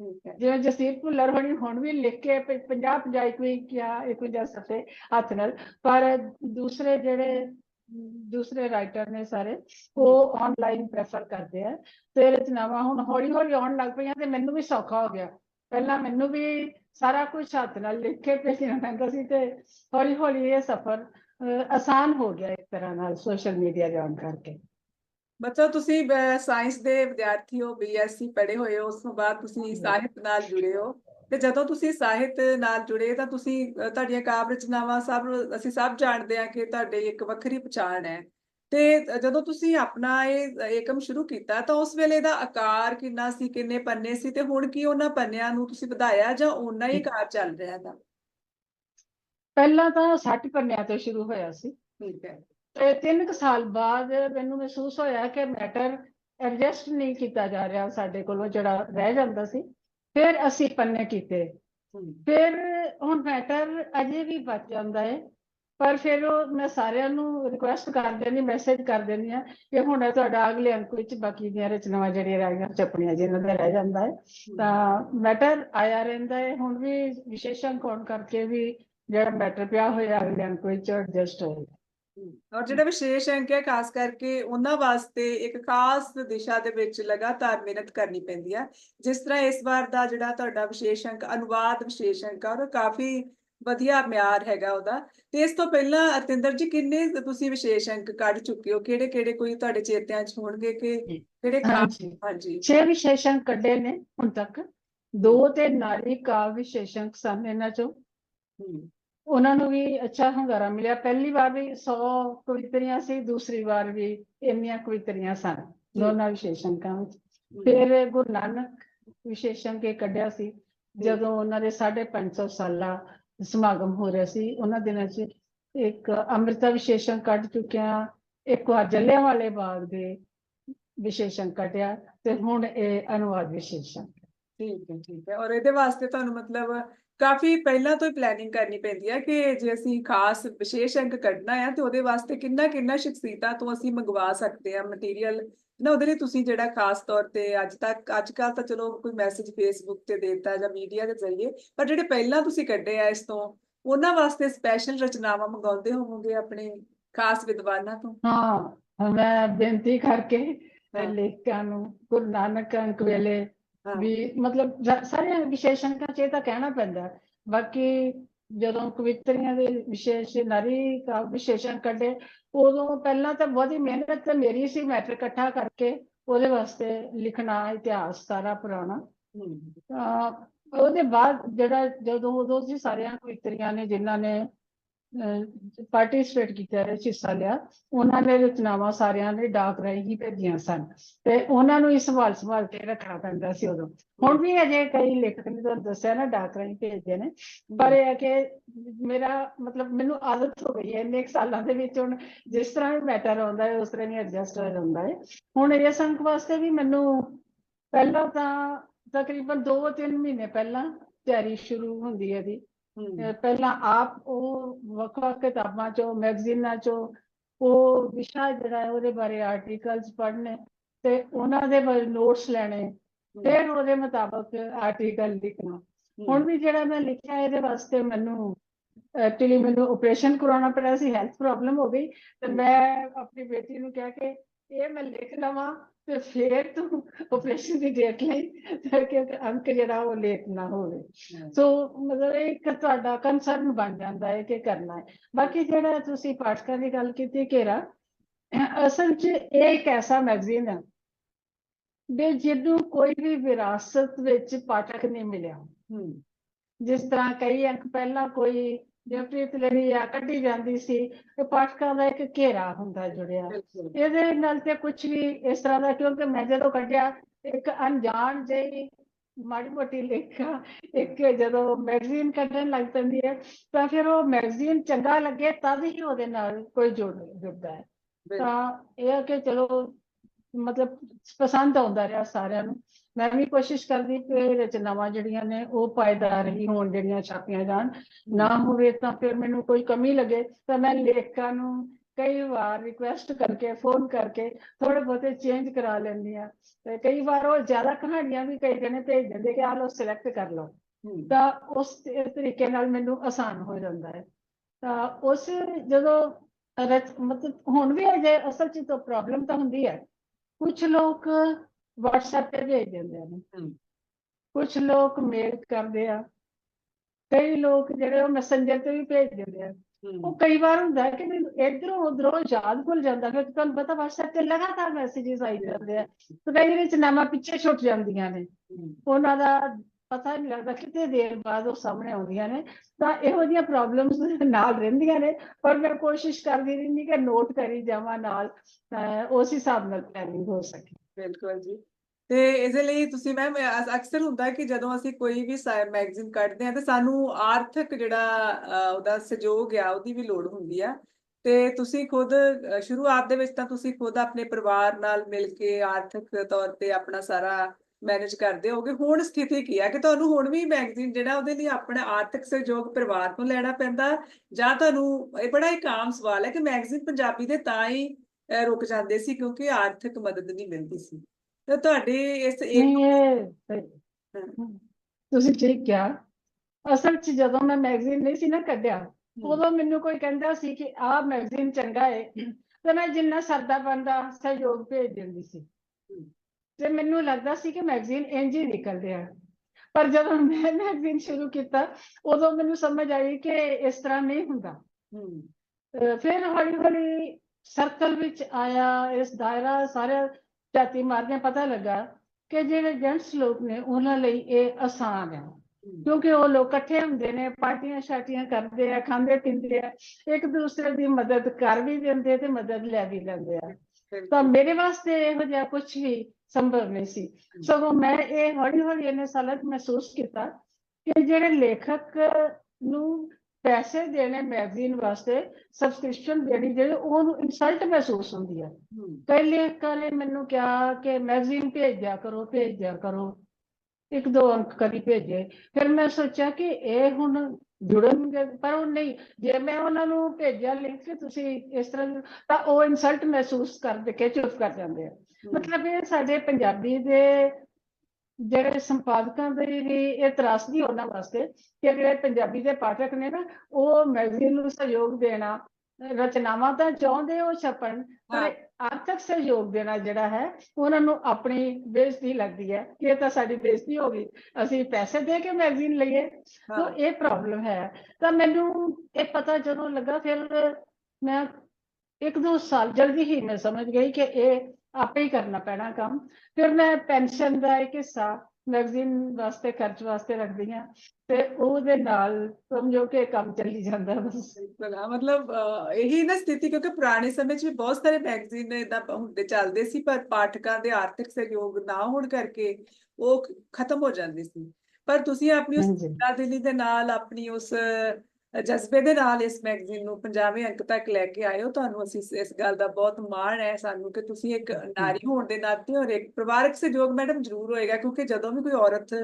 ਠੀਕ ਹੈ। ਜਿਵੇਂ ਜਸਦੀਪ ਭੁੱਲਰ ਹੋਣੀ ਹੁਣ ਵੀ ਲਿਖ ਕੇ 50 50 ਕੋਈ ਕਿਆ 51 ਸਫੇ ਹੱਥ ਨਾਲ। ਪਰ ਦੂਸਰੇ ਜਿਹੜੇ ਅਮ, ਦੂਸਰੇ ਰਾਈਟਰ ਨੇ ਸਾਰੇ ਉਹ ਆਨਲਾਈਨ ਪ੍ਰੈਫਰ ਕਰਦੇ ਆ। ਤੇ ਰਚਨਾਵਾਂ ਹੁਣ ਹੌਲੀ ਹੌਲੀ ਆਉਣ ਲੱਗ ਪਈਆਂ ਤੇ ਮੈਨੂੰ ਵੀ ਸੌਖਾ ਹੋ ਗਿਆ। ਪਹਿਲਾਂ ਮੈਨੂੰ ਵੀ ਸਾਰਾ ਕੁਝ ਹੱਥ ਨਾਲ ਲਿਖ ਕੇ ਭੇਜਣਾ ਪੈਂਦਾ ਸੀ ਤੇ ਹੌਲੀ ਹੌਲੀ ਇਹ ਸਫ਼ਰ ਆਸਾਨ ਹੋ ਗਿਆ ਇੱਕ ਤਰ੍ਹਾਂ ਨਾਲ ਸੋਸ਼ਲ ਮੀਡੀਆ ਜਾਣ ਕਰਕੇ। ਮਤਲਬ ਤੁਸੀਂ ਸਾਇੰਸ ਦੇ ਵਿਦਿਆਰਥੀ ਹੋ ਬੀਐਸਸੀ ਪੜ੍ਹੇ ਹੋਏ ਹੋ ਉਸ ਤੋਂ ਬਾਅਦ ਤੁਸੀਂ ਸਾਹਿਤ ਨਾਲ ਜੁੜੇ ਹੋ ਤੇ ਜਦੋਂ ਤੁਸੀਂ ਸਾਹਿਤ ਨਾਲ ਜੁੜੇ ਤਾਂ ਤੁਸੀਂ ਤੁਹਾਡੀਆਂ ਕਾਵਿ ਰਚਨਾਵਾਂ ਸਭ ਅਸੀਂ ਸਭ ਜਾਣਦੇ ਹਾਂ ਕਿ ਤੁਹਾਡੇ ਇੱਕ ਵੱਖਰੀ ਪਛਾਣ ਹੈ। ਤੇ ਜਦੋਂ ਤੁਸੀਂ ਆਪਣਾ ਇਹ ਏਕਮ ਸ਼ੁਰੂ ਕੀਤਾ ਤਾਂ ਉਸ ਵੇਲੇ ਦਾ ਆਕਾਰ ਕਿੰਨਾ ਸੀ ਕਿੰਨੇ ਪੰਨੇ ਸੀ ਤੇ ਹੁਣ ਕੀ ਉਹਨਾਂ ਪੰਨਿਆਂ ਨੂੰ ਤੁਸੀਂ ਵਧਾਇਆ ਜਾਂ ਓਨਾ ਹੀ ਆਕਾਰ ਚੱਲ ਰਿਹਾ ਦਾ ਪਹਿਲਾਂ ਤਾਂ 60 ਪੰਨਿਆਂ ਤੋਂ ਸ਼ੁਰੂ ਹੋਇਆ ਸੀ। ਠੀਕ ਹੈ। ਤੇ ਤਿੰਨ ਕੁ ਸਾਲ ਬਾਅਦ ਮੈਨੂੰ ਮਹਿਸੂਸ ਹੋਇਆ ਕਿ ਮੈਟਰ ਐਡਜਸਟ ਨਹੀਂ ਕੀਤਾ ਜਾ ਰਿਹਾ ਸਾਡੇ ਕੋਲੋਂ ਜਿਹੜਾ ਰਹਿ ਜਾਂਦਾ ਸੀ। ਫਿਰ ਅਸੀਂ ਪੰਨੇ ਕੀਤੇ। ਫਿਰ ਹੁਣ ਮੈਟਰ ਅਜੇ ਵੀ ਬਚ ਜਾਂਦਾ ਹੈ ਪਰ ਫਿਰ ਉਹ ਮੈਂ ਸਾਰਿਆਂ ਨੂੰ ਰਿਕੁਐਸਟ ਕਰ ਦਿੰਦੀ ਮੈਸੇਜ ਕਰ ਦਿੰਦੀ ਆ ਕਿ ਹੁਣ ਤੁਹਾਡਾ ਅਗਲੇ ਅੰਕ ਵਿੱਚ ਬਾਕੀ ਦੀਆਂ ਰਚਨਾਵਾਂ ਜਿਹੜੀਆਂ ਰਹਿ ਚੱਪਣੀਆਂ ਜਿਨ੍ਹਾਂ ਦਾ ਰਹਿ ਜਾਂਦਾ ਹੈ। ਤਾਂ ਮੈਟਰ ਆਇਆ ਰਹਿੰਦਾ ਹੈ। ਹੁਣ ਵੀ ਵਿਸ਼ੇਸ਼ ਅੰਕ ਹੋਣ ਕਰਕੇ ਵੀ ਜਿਹੜਾ ਮੈਟਰ ਪਿਆ ਹੋਇਆ ਅਗਲੇ ਅੰਕ ਵਿੱਚ ਐਡਜਸਟ ਹੋਏਗਾ ਔਰ ਜਿਹੜਾ ਵਿਸ਼ੇਸ਼ ਅੰਕ ਹੈ ਖਾਸ ਕਰਕੇ ਉਹਨਾਂ ਵਾਸਤੇ ਇੱਕ ਖਾਸ ਦਿਸ਼ਾ ਦੇ ਵਿੱਚ ਲਗਾਤਾਰ ਮਿਹਨਤ ਕਰਨੀ ਪੈਂਦੀ ਹੈ। ਜਿਸ ਤਰ੍ਹਾਂ ਇਸ ਵਾਰ ਦਾ ਜਿਹੜਾ ਤੁਹਾਡਾ ਵਿਸ਼ੇਸ਼ ਅੰਕ ਅਨੁਵਾਦ ਵਿਸ਼ੇਸ਼ ਅੰਕ ਉਹ ਕਾਫੀ ਵਧੀਆ ਮਿਆਰ ਹੈਗਾ ਉਹਦਾ। ਤੇ ਇਸ ਤੋਂ ਪਹਿਲਾਂ ਅਤਿੰਦਰ ਜੀ ਕਿੰਨੇ ਤੁਸੀਂ ਵਿਸ਼ੇਸ਼ ਅੰਕ ਕੱਢ ਚੁੱਕੇ ਹੋ? ਕਿਹੜੇ ਕਿਹੜੇ ਕੋਈ ਤੁਹਾਡੇ ਚੇਤਿਆਂ 'ਚ ਹੋਣਗੇ ਕਿ ਕਿਹੜੇ ਖਾਸ ਹਾਂਜੀ। ਹਾਂਜੀ। ਛੇ ਵਿਸ਼ੇਸ਼ਣ ਕੱਢੇ ਨੇ ਹੁਣ ਤੱਕ। ਦੋ ਤੇ ਨਾਰੀ ਕਾਵਿ ਵਿਸ਼ੇਸ਼ਣ ਸਨ ਇਹਨਾਂ ਚੋਂ। ਉਹਨਾਂ ਨੂੰ ਵੀ ਅੱਛਾ ਹੁੰਗਾਰਾ ਮਿਲਿਆ। ਪਹਿਲੀ ਵਾਰ ਵੀ 100 ਕਵਿਤਰੀਆਂ ਸੀ ਦੂਸਰੀ ਵਾਰ ਵੀ ਇੰਨੀਆਂ ਕਵਿਤਰੀਆਂ ਸਨ। ਦੋਨਾਂ ਵਿਸ਼ੇਸ਼ਣਕਾਂ ਵਿੱਚ। ਹਮ, ਫਿਰ ਗੁਰੂ ਨਾਨਕ ਵਿਸ਼ੇਸ਼ਣ ਕੇ ਕੱਢਿਆ ਸੀ। ਜਦੋਂ ਉਹਨਾਂ ਦੇ 550 ਸਾਲਾ ਸਮਾਗਮ ਹੋ ਰਿਹਾ ਸੀ, ਉਹਨਾਂ ਦਿਨਾਂ 'ਚ ਇੱਕ ਅੰਮ੍ਰਿਤਾ ਵਿਸ਼ੇਸ਼ਣ ਕੱਢ ਚੁੱਕਿਆ, ਇੱਕ ਵਾਰ ਜਲਿਆਂਵਾਲੇ ਬਾਗ ਦੇ ਵਿਸ਼ੇਸ਼ਣ ਕੱਢਿਆ ਤੇ ਹੁਣ ਇਹ ਅਨੁਵਾਦ ਵਿਸ਼ੇਸ਼ਣ। ਠੀਕ ਹੈ ਠੀਕ ਹੈ। ਔਰ ਇਹਦੇ ਵਾਸਤੇ ਤੁਹਾਨੂੰ ਮਤਲਬ ਕਾਫੀ ਪਹਿਲਾਂ ਤੋਂ ਹੀ ਪਲੈਨਿੰਗ ਕਰਨੀ ਪੈਂਦੀ ਹੈ ਕਿ ਜੇ ਅਸੀਂ ਖਾਸ ਵਿਸ਼ੇਸ਼ ਅੰਕ ਕੱਢਣਾ ਹੈ ਤੇ ਉਹਦੇ ਵਾਸਤੇ ਕਿੰਨਾ ਕਿੰਨਾ ਸ਼ਖਸੀਅਤਾਂ ਤੋਂ ਅਸੀਂ ਮੰਗਵਾ ਸਕਦੇ ਹਾਂ ਮਟੀਰੀਅਲ ਨਾ ਉਹਦੇ ਲਈ ਤੁਸੀਂ ਜਿਹੜਾ ਖਾਸ ਤੌਰ ਤੇ ਅੱਜ ਤੱਕ ਅੱਜ ਕੱਲ ਤਾਂ ਚਲੋ ਕੋਈ ਮੈਸੇਜ ਫੇਸਬੁੱਕ ਤੇ ਦੇਤਾ ਜਾਂ ਮੀਡੀਆ ਦੇ ਜ਼ਰੀਏ ਪਰ ਜਿਹੜੇ ਪਹਿਲਾਂ ਤੁਸੀਂ ਕੱਢੇ ਆ ਇਸ ਤੋਂ ਉਹਨਾਂ ਵਾਸਤੇ ਸਪੈਸ਼ਲ ਰਚਨਾਵਾਂ ਮੰਗਾਉਂਦੇ ਹੋਵੋਗੇ ਆਪਣੇ ਖਾਸ ਵਿਦਵਾਨਾਂ ਤੋਂ ਹਾਂ ਮੈਂ ਬੇਨਤੀ ਕਰਕੇ। ਲੇਖਕਾਂ ਨੂੰ ਗੁਰੂ ਨਾਨਕ ਅੰਕ ਵੇਲੇ। ਵੀ ਮਤਲਬ ਸਾਰੇ ਵਿਸ਼ੇਸ਼ਣਾਂ ਚ ਇਹ ਤਾਂ ਕਹਿਣਾ ਪੈਂਦਾ। ਬਾਕੀ ਜਦੋਂ ਕਵਿਤਰੀਆਂ ਦੇ ਵਿਸ਼ੇਸ਼ ਨਾਰੀ ਕਾ ਵਿਸ਼ੇਸ਼ਣ ਕੱਢੇ ਉਦੋਂ ਪਹਿਲਾਂ ਤਾਂ ਬਹੁਤੀ ਮਿਹਨਤ ਤਾਂ ਮੇਰੀ ਸੀ ਮੈਟਰ ਇਕੱਠਾ ਕਰਕੇ ਉਹਦੇ ਵਾਸਤੇ ਲਿਖਣਾ ਇਤਿਹਾਸ ਸਾਰਾ ਪੁਰਾਣਾ। ਤਾਂ ਉਹਦੇ ਬਾਅਦ ਜਿਹੜਾ ਜਦੋਂ ਉਦੋਂ ਸੀ ਸਾਰਿਆਂ ਕਵਿਤਰੀਆਂ ਨੇ ਜਿਨ੍ਹਾਂ ਨੇ ਪਾਰਟਿਸਿਪੇਟ ਕੀਤਾ ਹੈ ਹਿੱਸਾ ਲਿਆ। ਉਹਨਾਂ ਨੇ ਰਚਨਾਵਾਂ ਸਾਰਿਆਂ ਨੇ ਡਾਕ ਰਾਹੀਂ ਹੀ ਭੇਜੀਆਂ ਸਨ ਤੇ ਉਹਨਾਂ ਨੂੰ ਹੀ ਸੰਭਾਲ ਸੰਭਾਲ ਕੇ ਰੱਖਣਾ ਪੈਂਦਾ ਸੀ ਉਦੋਂ। ਹੁਣ ਵੀ ਅਜੇ ਕਈ ਲੇਖਕ ਨੇ ਤੁਹਾਨੂੰ ਦੱਸਿਆ ਨਾ, ਡਾਕ ਰਾਹੀਂ ਭੇਜਦੇ ਨੇ। ਪਰ ਇਹ ਹੈ ਕਿ ਮੇਰਾ ਮਤਲਬ ਮੈਨੂੰ ਆਦਤ ਹੋ ਗਈ ਹੈ ਇੰਨੇ ਸਾਲਾਂ ਦੇ ਵਿੱਚ ਹੁਣ ਜਿਸ ਤਰ੍ਹਾਂ ਵੀ ਮੈਟਰ ਆਉਂਦਾ ਹੈ, ਉਸ ਤਰ੍ਹਾਂ ਹੀ ਐਡਜਸਟ ਹੋ ਜਾਂਦਾ ਹੈ। ਹੁਣ ਇਹ ਅੰਕ ਵਾਸਤੇ ਵੀ ਮੈਨੂੰ ਪਹਿਲਾਂ ਤਾਂ ਤਕਰੀਬਨ 2-3 ਮਹੀਨੇ ਪਹਿਲਾਂ ਤਿਆਰੀ ਸ਼ੁਰੂ ਹੁੰਦੀ ਹੈ ਇਹਦੀ। ਪਹਿਲਾਂ ਆਪ ਉਹ ਵੱਖ-ਵੱਖ ਕਿਤਾਬਾਂ ਚੋਂ ਮੈਗਜ਼ੀਨਾਂ ਚੋਂ ਉਹ ਵਿਸ਼ਾ ਜਿਹੜਾ ਹੈ ਉਹਦੇ ਬਾਰੇ ਆਰਟੀਕਲਸ ਪੜ੍ਹਨੇ ਤੇ ਉਹਨਾਂ ਦੇ ਨੋਟਸ ਲੈਣੇ ਫਿਰ ਉਹਦੇ ਮੁਤਾਬਕ ਆਰਟੀਕਲ ਲਿਖਣਾ। ਹੁਣ ਵੀ ਜਿਹੜਾ ਮੈਂ ਲਿਖਿਆ ਇਹਦੇ ਵਾਸਤੇ ਮੈਨੂੰ ਐਕਚੁਅਲੀ ਮੈਨੂੰ ਆਪਰੇਸ਼ਨ ਕਰਾਉਣਾ ਪਿਆ ਸੀ ਹੈਲਥ ਪ੍ਰੋਬਲਮ ਹੋ ਗਈ ਤੇ। ਮੈਂ ਆਪਣੀ ਬੇਟੀ ਨੂੰ ਕਿਹਾ ਕਿ ਇਹ ਮੈਂ ਲਿਖ ਲਵਾਂ ਤੇ ਫਿਰ ਤੂੰ ਆਪਰੇਸ਼ਨ ਦੀ ਡੇਟ ਲਈ ਤਾਂ ਕਿ ਅੰਕ ਜਿਹੜਾ ਉਹ ਲੇਟ ਨਾ ਹੋਵੇ। ਸੋ ਮਤਲਬ ਇੱਕ ਤੁਹਾਡਾ ਕੰਸਰਨ ਬਣ ਜਾਂਦਾ ਹੈ ਕਿ ਕਰਨਾ ਹੈ। ਬਾਕੀ ਜਿਹੜਾ ਤੁਸੀਂ ਪਾਠਕਾਂ ਦੀ ਗੱਲ ਕੀਤੀ ਘੇਰਾ ਅਸਲ 'ਚ ਇਹ ਇੱਕ ਐਸਾ ਮੈਗਜ਼ੀਨ ਹੈ ਵੀ ਜਿਹਨੂੰ ਕੋਈ ਵੀ ਵਿਰਾਸਤ ਵਿੱਚ ਪਾਠਕ ਨਹੀਂ ਮਿਲਿਆ। ਜਿਸ ਤਰ੍ਹਾਂ ਕਈ ਅੰਕ ਪਹਿਲਾਂ ਕੋਈ ਜਪ੍ਰੀਤ ਲੜੀ ਆ ਕੱਢੀ ਜਾਂਦੀ ਸੀ ਤੇ ਪਾਠਕਾਂ ਦਾ ਇੱਕ ਘੇਰਾ ਹੁੰਦਾ ਜੁੜਿਆ। ਇਹਦੇ ਨਾਲ ਤੇ ਕੁਝ ਵੀ ਇਸ ਤਰ੍ਹਾਂ ਦਾ ਕਿਉਂਕਿ ਮੈਂ ਜਦੋਂ ਕੱਢਿਆ ਇੱਕ ਅਣਜਾਣ ਜਿਹੀ ਮਾੜੀ ਮੋਟੀ ਲੇਖਾਂ ਇੱਕ ਜਦੋਂ ਮੈਗਜ਼ੀਨ ਕੱਢਣ ਲੱਗ ਪੈਂਦੀ ਹੈ ਤਾਂ ਫਿਰ ਉਹ ਮੈਗਜ਼ੀਨ ਚੰਗਾ ਲੱਗੇ ਤਦ ਹੀ ਉਹਦੇ ਨਾਲ ਕੋਈ ਜੁੜ ਜੁੜਦਾ ਹੈ। ਤਾਂ ਇਹ ਕਿ ਚਲੋ ਮਤਲਬ ਪਸੰਦ ਆਉਂਦਾ ਰਿਹਾ ਸਾਰਿਆਂ ਨੂੰ। ਮੈਂ ਵੀ ਕੋਸ਼ਿਸ਼ ਕਰਦੀ ਕਿ ਰਚਨਾਵਾਂ ਜਿਹੜੀਆਂ ਨੇ ਉਹ ਪਾਇਦਾਰ ਹੀ ਹੋਣ ਜਿਹੜੀਆਂ ਛਾਪੀਆਂ ਜਾਣ। ਨਾ ਹੋਵੇ ਤਾਂ ਫਿਰ ਮੈਨੂੰ ਕੋਈ ਕਮੀ ਲੱਗੇ ਤਾਂ ਮੈਂ ਲੇਖਕਾਂ ਨੂੰ ਕਈ ਵਾਰ ਰਿਕੁਐਸਟ ਕਰਕੇ ਫੋਨ ਕਰਕੇ ਥੋੜੇ ਬਹੁਤੇ ਚੇਂਜ ਕਰਾ ਲੈਂਦੀ ਆ ਤੇ ਕਈ ਵਾਰ ਉਹ ਜ਼ਿਆਦਾ ਕਹਾਣੀਆਂ ਵੀ ਕਈ ਜਣੇ ਭੇਜ ਦਿੰਦੇ ਕਿ ਆਹ ਲੋ ਸਿਲੈਕਟ ਕਰ ਲਓ। ਤਾਂ ਉਸ ਤਰੀਕੇ ਨਾਲ ਮੈਨੂੰ ਆਸਾਨ ਹੋ ਜਾਂਦਾ ਹੈ। ਤਾਂ ਉਸ ਜਦੋਂ ਮਤਲਬ ਹੁਣ ਵੀ ਅਜੇ ਅਸਲ ਚ ਤਾਂ ਪ੍ਰੋਬਲਮ ਤਾਂ ਹੁੰਦੀ ਹੈ। ਕੁਝ ਲੋਕ WhatsApp ਤੇ ਭੇਜ ਦਿੰਦੇ ਨੇ। ਕੁਝ ਲੋਕ ਮੇਲ ਕਰਦੇ ਆ। ਕਈ ਲੋਕ ਜਿਹੜੇ ਉਹ ਮੈਸੇਂਜਰ ਤੇ ਵੀ ਭੇਜ ਦਿੰਦੇ ਆ। ਉਹ ਕਈ ਵਾਰ ਹੁੰਦਾ ਕਿ ਮੈਨੂੰ ਇਧਰੋਂ ਉਧਰੋਂ ਯਾਦ ਭੁੱਲ ਜਾਂਦਾ ਫਿਰ ਤੁਹਾਨੂੰ ਪਤਾ WhatsApp ਤੇ ਲਗਾਤਾਰ ਮੈਸੇजेस ਆਈ ਜਾਂਦੇ ਆ। ਤੇ ਕਈ ਵਿੱਚ ਨਾਮਾਂ ਪਿੱਛੇ ਛੁੱਟ ਜਾਂਦੀਆਂ ਨੇ। ਉਹਨਾਂ ਦਾ ਪਤਾ ਨਹੀਂ ਲੱਗਦਾ ਕਿਤੇ ਦੇਰ ਬਾਅਦ ਉਹ ਸਾਹਮਣੇ ਆਉਂਦੀਆਂ ਨੇ। ਤਾਂ ਇਹੋ ਜਿਹੀਆਂ ਪ੍ਰੋਬਲਮਸ ਨਾਲ ਰਹਿੰਦੀਆਂ ਨੇ। ਪਰ ਮੈਂ ਕੋਸ਼ਿਸ਼ ਕਰਦੀ ਰਹਿੰਦੀ ਕਿ ਨੋਟ ਕਰੀ ਜਾਵਾਂ ਨਾਲ। ਉਸ ਹਿਸਾਬ ਨਾਲ ਪਲੈਨਿੰਗ ਹੋ ਸਕੇ। ਬਿਲਕੁਲ ਜੀ। ਤੇ ਇਹਦੇ ਲਈ ਤੁਸੀਂ ਮੈਮ ਅਕਸਰ ਹੁੰਦਾ ਕਿ ਜਦੋਂ ਅਸੀਂ ਕੋਈ ਵੀ ਮੈਗਜ਼ੀਨ ਕੱਢਦੇ ਹਾਂ ਤੇ ਸਾਨੂੰ ਆਰਥਿਕ ਜਿਹੜਾ ਉਹਦਾ ਸਹਿਯੋਗ ਆ ਉਹਦੀ ਵੀ ਲੋੜ ਹੁੰਦੀ ਆ। ਤੇ ਤੁਸੀਂ ਖੁਦ ਸ਼ੁਰੂਆਤ ਦੇ ਵਿੱਚ ਤਾਂ ਤੁਸੀਂ ਖੁਦ ਆਪਣੇ ਪਰਿਵਾਰ ਨਾਲ ਮਿਲ ਕੇ ਆਰਥਿਕ ਤੌਰ ਤੇ ਆਪਣਾ ਸਾਰਾ ਮੈਨੇਜ ਕਰਦੇ ਹੋਗੇ ਹੁਣ ਸਥਿਤੀ ਕੀ ਆ ਕਿ ਤੁਹਾਨੂੰ ਹੁਣ ਵੀ ਮੈਗਜ਼ੀਨ ਜਿਹੜਾ ਉਹਦੇ ਲਈ ਆਪਣਾ ਆਰਥਿਕ ਸਹਿਯੋਗ ਪਰਿਵਾਰ ਤੋਂ ਲੈਣਾ ਪੈਂਦਾ ਜਾਂ ਤੁਹਾਨੂੰ, ਇਹ ਬੜਾ ਇੱਕ ਆਮ ਸਵਾਲ ਹੈ ਕਿ ਮੈਗਜ਼ੀਨ ਪੰਜਾਬੀ ਦੇ ਤਾਂ ਹੀ ਰੁਕ ਜਾਂਦੇ ਸੀ ਕਿਉਂਕਿ ਆਰਥਿਕ ਮਦਦ ਨਹੀਂ ਮਿਲਦੀ ਸੀ। ਤੇ ਤੁਹਾਡੇ ਇਸ ਇਹ ਤੁਸੀਂ ਠੀਕ ਕਿਹਾ। ਅਸਲ 'ਚ ਜਦੋਂ ਮੈਂ ਮੈਗਜ਼ੀਨ ਨਹੀਂ ਸੀ ਨਾ ਕੱਢਿਆ ਉਦੋਂ ਮੈਨੂੰ ਕੋਈ ਕਹਿੰਦਾ ਸੀ ਕਿ ਆਹ ਮੈਗਜ਼ੀਨ ਚੰਗਾ ਹੈ ਤੇ ਮੈਂ ਜਿੰਨਾ ਸਰਦਾ ਬੰਦਾ ਸਹਿਯੋਗ ਭੇਜ ਦਿੰਦੀ ਸੀ। ਤੇ ਮੈਨੂੰ ਲੱਗਦਾ ਸੀ ਕਿ ਮੈਗਜ਼ੀਨ ਇੰਜ ਹੀ ਨਿਕਲਦੇ ਆ। ਪਰ ਜਦੋਂ ਮੈਂ ਮੈਗਜ਼ੀਨ ਸ਼ੁਰੂ ਕੀਤਾ ਉਦੋਂ ਮੈਨੂੰ ਸਮਝ ਆਈ ਕਿ ਇਸ ਤਰ੍ਹਾਂ ਨਹੀਂ ਹੁੰਦਾ। ਫਿਰ ਹੌਲੀ ਹੌਲੀ ਸਰਕਲ ਵਿੱਚ ਆਇਆ ਇਸ ਦਾਇਰਾ ਸਾਰੇ ਝਾਤੀ ਮਾਰਦਿਆਂ ਪਤਾ ਲੱਗਾ ਕਿ ਜਿਹੜੇ ਜੈਂਟਸ ਲੋਕ ਨੇ ਉਹਨਾਂ ਲਈ ਇਹ ਆਸਾਨ ਹੈ। ਕਿਉਂਕਿ ਉਹ ਲੋਕ ਇਕੱਠੇ ਹੁੰਦੇ ਨੇ ਪਾਰਟੀਆਂ ਸ਼ਾਟੀਆਂ ਕਰਦੇ ਆ ਖਾਂਦੇ ਪੀਂਦੇ ਆ ਇੱਕ ਦੂਸਰੇ ਦੀ ਮਦਦ ਕਰ ਵੀ ਦਿੰਦੇ ਤੇ ਮਦਦ ਲੈ ਵੀ ਲੈਂਦੇ ਆ। ਤਾਂ। ਮੇਰੇ ਵਾਸਤੇ ਇਹੋ ਜਿਹਾ ਕੁਝ ਵੀ ਸੰਭਵ ਨਹੀਂ ਸੀ। ਸਗੋਂ ਮੈਂ ਇਹ ਹੌਲੀ ਹੌਲੀ ਇਹਨੇ ਸਾਲਾਂ 'ਚ ਮਹਿਸੂਸ ਕੀਤਾ ਕਿ ਜਿਹੜੇ ਲੇਖਕ ਨੂੰ ਪੈਸੇ ਦੇਣੇ ਮੈਗਜ਼ੀਨ ਵਾਸਤੇ ਸਬਸਕ੍ਰਿਪਸ਼ਨ ਦੇਣੀ ਜਿਹੜੇ ਉਹਨੂੰ ਇਨਸਲਟ ਮਹਿਸੂਸ ਹੁੰਦੀ ਹੈ। ਕਈ ਲੇਖਕਾਂ ਨੇ ਮੈਨੂੰ ਕਿਹਾ ਕਿ ਮੈਗਜ਼ੀਨ ਭੇਜ ਦਿਆ ਕਰੋ ਭੇਜ ਦਿਆ ਕਰੋ ਇੱਕ ਦੋ ਅੰਕ ਕਦੀ ਭੇਜੇ। ਫਿਰ ਮੈਂ ਸੋਚਿਆ ਕਿ ਇਹ ਹੁਣ ਜੁੜਨਗੇ ਪਰ ਉਹ ਨਹੀਂ। ਜੇ ਮੈਂ ਉਹਨਾਂ ਨੂੰ ਭੇਜਿਆ ਲਿੰਕ ਕਿ ਤੁਸੀਂ ਇਸ ਤਰ੍ਹਾਂ ਤਾਂ ਉਹ ਇਨਸਲਟ ਮਹਿਸੂਸ ਕਰ ਕੇ ਚੁੱਪ ਕਰ ਜਾਂਦੇ ਆ। ਮਤਲਬ ਇਹ ਸਾਡੇ ਪੰਜਾਬੀ ਦੇ ਜਿਹੜੇ ਸੰਪਾਦਕਾਂ ਦੇ ਵੀ ਇਹ ਤਰਾਸਦੀ ਉਹਨਾਂ ਵਾਸਤੇ ਕਿ ਜਿਹੜੇ ਪੰਜਾਬੀ ਦੇ ਪਾਠਕ ਨੇ ਨਾ ਉਹ ਮੈਗਜ਼ੀਨ ਨੂੰ ਸਹਿਯੋਗ ਦੇਣਾ ਰਚਨਾਵਾਂ ਤਾਂ ਚਾਹੁੰਦੇ ਉਹ ਛਪਣ। ਪਰ ਆਰਥਿਕ ਸਹਿਯੋਗ ਦੇਣਾ ਜਿਹੜਾ ਹੈ ਉਹਨਾਂ ਨੂੰ ਆਪਣੀ ਬੇਇੱਜ਼ਤੀ ਲੱਗਦੀ ਹੈ ਕਿ ਇਹ ਤਾਂ ਸਾਡੀ ਬੇਇੱਜ਼ਤੀ ਹੋ ਗਈ ਅਸੀਂ ਪੈਸੇ ਦੇ ਕੇ ਮੈਗਜ਼ੀਨ ਲਈਏ ਤਾਂ ਇਹ ਪ੍ਰੋਬਲਮ ਹੈ ਤਾਂ ਮੈਨੂੰ ਇਹ ਪਤਾ ਜਦੋਂ ਲੱਗਾ ਫਿਰ ਮੈਂ ਇੱਕ ਦੋ ਸਾਲ ਜਲਦੀ ਹੀ ਮੈਂ ਸਮਝ ਗਈ ਕਿ ਇਹ ਆਪੇ ਹੀ ਕਰਨਾ ਪੈਣਾ ਕੰਮ। ਫਿਰ ਮੈਂ ਪੈਨਸ਼ਨ ਦਾ ਇੱਕ ਹਿੱਸਾ ਮੈਗਜ਼ੀਨ ਵਾਸਤੇ ਖਰਚ ਵਾਸਤੇ ਰੱਖਦੀ ਹਾਂ ਤੇ ਉਹਦੇ ਨਾਲ ਸਮਝੋ ਕਿ ਕੰਮ ਚੱਲੀ ਜਾਂਦਾ ਬਸ। ਮਤਲਬ ਇਹੀ ਨਾ ਸਥਿਤੀ ਕਿਉਂਕਿ ਪੁਰਾਣੇ ਸਮੇਂ 'ਚ ਵੀ ਬਹੁਤ ਸਾਰੇ ਮੈਗਜ਼ੀਨ ਇਦਾਂ ਹੁੰਦੇ ਚੱਲਦੇ ਸੀ ਪਰ ਪਾਠਕਾਂ ਦੇ ਆਰਥਿਕ ਸਹਿਯੋਗ ਨਾ ਹੋਣ ਕਰਕੇ ਉਹ ਖਤਮ ਹੋ ਜਾਂਦੇ ਸੀ। ਪਰ ਤੁਸੀਂ ਆਪਣੀ ਉਸ ਹਾਂਜੀ। ਦਿਲੀ ਦੇ ਨਾਲ ਆਪਣੀ ਉਸ ਜਜ਼ਬੇ ਦੇ ਨਾਲ ਇਸ ਮੈਗਜ਼ੀਨ ਨੂੰ 50ਵੇਂ ਅੰਕ ਤੱਕ ਲੈ ਕੇ ਆਏ ਹੋ ਤੁਹਾਨੂੰ ਅਸੀਂ ਇਸ- ਗੱਲ ਦਾ ਬਹੁਤ ਮਾਣ ਹੈ ਸਾਨੂੰ ਕਿ ਤੁਸੀਂ ਇੱਕ ਨਾਰੀ ਹੋਣ ਦੇ ਨਾਤੇ ਔਰ ਇੱਕ ਪਰਿਵਾਰਕ ਸਹਿਯੋਗ ਮੈਡਮ ਜ਼ਰੂਰ ਹੋਏਗਾ ਕਿਉਂਕਿ ਜਦੋਂ ਵੀ ਕੋਈ ਔਰਤ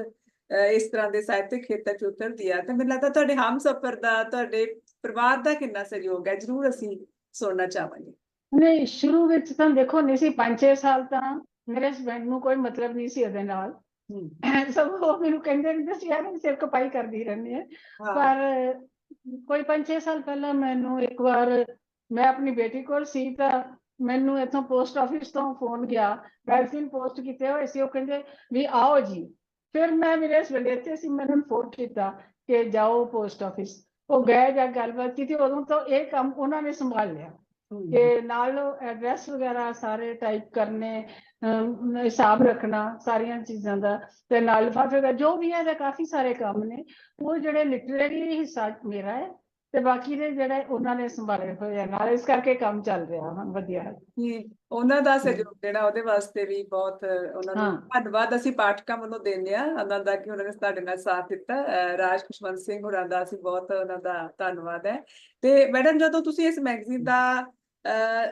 ਇਸ ਤਰ੍ਹਾਂ ਦੇ ਸਾਹਿਤਕ ਖੇਤਰ 'ਚ ਉਤਰਦੀ ਆ ਤਾਂ ਮੈਨੂੰ ਲੱਗਦਾ ਤੁਹਾਡੇ ਹਮਸਫਰ ਦਾ ਤੁਹਾਡੇ ਪਰਿਵਾਰ ਦਾ ਕਿੰਨਾ ਸਹਿਯੋਗ ਹੈ ਜ਼ਰੂਰ ਅਸੀਂ ਸੁਣਨਾ ਚਾਹਾਂਗੇ। ਨਹੀਂ ਸ਼ੁਰੂ ਵਿੱਚ ਤਾਂ ਦੇਖੋ ਨਹੀਂ ਸੀ 5-6 ਸਾਲ ਤਾਂ ਮੇਰੇ ਹਸਬੰਡ ਨੂੰ ਕੋਈ ਮਤਲਬ ਨਹੀਂ ਸੀ ਇਹਦੇ ਨਾਲ। ਹਮ, ਸਭ ਉਹ ਮੈਨੂੰ ਕਹਿੰਦੇ ਰਹਿੰਦੇ ਸੀ ਯਾਰ ਸਿਰ ਕਪਾਈ ਕਰਦੀ ਰਹਿੰਦੀ ਹਾਂ। ਪਰ ਕੋਈ 5-6 ਸਾਲ ਪਹਿਲਾਂ ਮੈਨੂੰ ਇੱਕ ਵਾਰ ਮੈਂ ਆਪਣੀ ਬੇਟੀ ਕੋਲ ਸੀ ਤਾਂ ਮੈਨੂੰ ਇੱਥੋਂ ਪੋਸਟ ਆਫਿਸ ਤੋਂ ਫੋਨ ਗਿਆ। ਮੈਗਜ਼ੀਨ ਪੋਸਟ ਕੀਤੇ ਹੋਏ ਸੀ ਉਹ ਕਹਿੰਦੇ ਵੀ ਆਓ ਜੀ। ਫਿਰ ਮੈਂ ਮੇਰੇ ਹਸਬੰਡ ਇੱਥੇ ਸੀ ਮੈਨੂੰ ਫੋਨ ਕੀਤਾ ਕਿ ਜਾਓ ਪੋਸਟ ਆਫਿਸ। ਉਹ ਗਏ ਜਾਂ ਗੱਲਬਾਤ ਕੀਤੀ ਉਦੋਂ ਤੋਂ ਇਹ ਕੰਮ ਉਹਨਾਂ ਨੇ ਸੰਭਾਲ ਲਿਆ ਕਿ ਨਾਲ ਐਡਰੈਸ ਵਗੈਰਾ ਸਾਰੇ ਟਾਈਪ ਕਰਨੇ ਹਿਸਾਬ ਰੱਖਣਾ ਸਾਰੀਆਂ ਚੀਜ਼ਾਂ ਦਾ। ਤੇ ਨਾਲ ਲਿਫਾਫੇ ਦਾ ਜੋ ਵੀ ਹੈ ਇਹਦੇ ਕਾਫੀ ਸਾਰੇ ਕੰਮ ਨੇ। ਉਹ ਜਿਹੜੇ ਲਿਟਰੇਰੀ ਹਿੱਸਾ ਮੇਰਾ ਹੈ ਤੇ ਬਾਕੀ ਦੇ ਜਿਹੜੇ ਉਹਨਾਂ ਨੇ ਸੰਭਾਲੇ ਹੋਏ ਆ। ਨਾਲ ਇਸ ਕਰਕੇ ਕੰਮ ਚੱਲ ਰਿਹਾ ਹਾਂ ਵਧੀਆ ਕਿ ਉਹਨਾਂ ਦਾ ਸਹਿਯੋਗ ਦੇਣਾ ਉਹਦੇ ਵਾਸਤੇ ਵੀ ਬਹੁਤ ਉਹਨਾਂ ਨੂੰ ਹਾਂ। ਧੰਨਵਾਦ। ਅਸੀਂ ਪਾਠਕਾਂ ਵੱਲੋਂ ਦਿੰਦੇ ਆ ਉਹਨਾਂ ਦਾ ਕਿ ਉਹਨਾਂ ਨੇ ਸਾਡੇ ਨਾਲ ਸਾਥ ਦਿੱਤਾ। ਰਾਜ ਖੁਸ਼ਵੰਤ ਸਿੰਘ ਹੋਰਾਂ ਦਾ ਅਸੀਂ ਬਹੁਤ ਉਹਨਾਂ ਦਾ ਧੰਨਵਾਦ ਹੈ। ਤੇ ਮੈਡਮ ਜਦੋਂ ਤੁਸੀਂ ਇਸ ਮੈਗਜ਼ੀਨ ਦਾ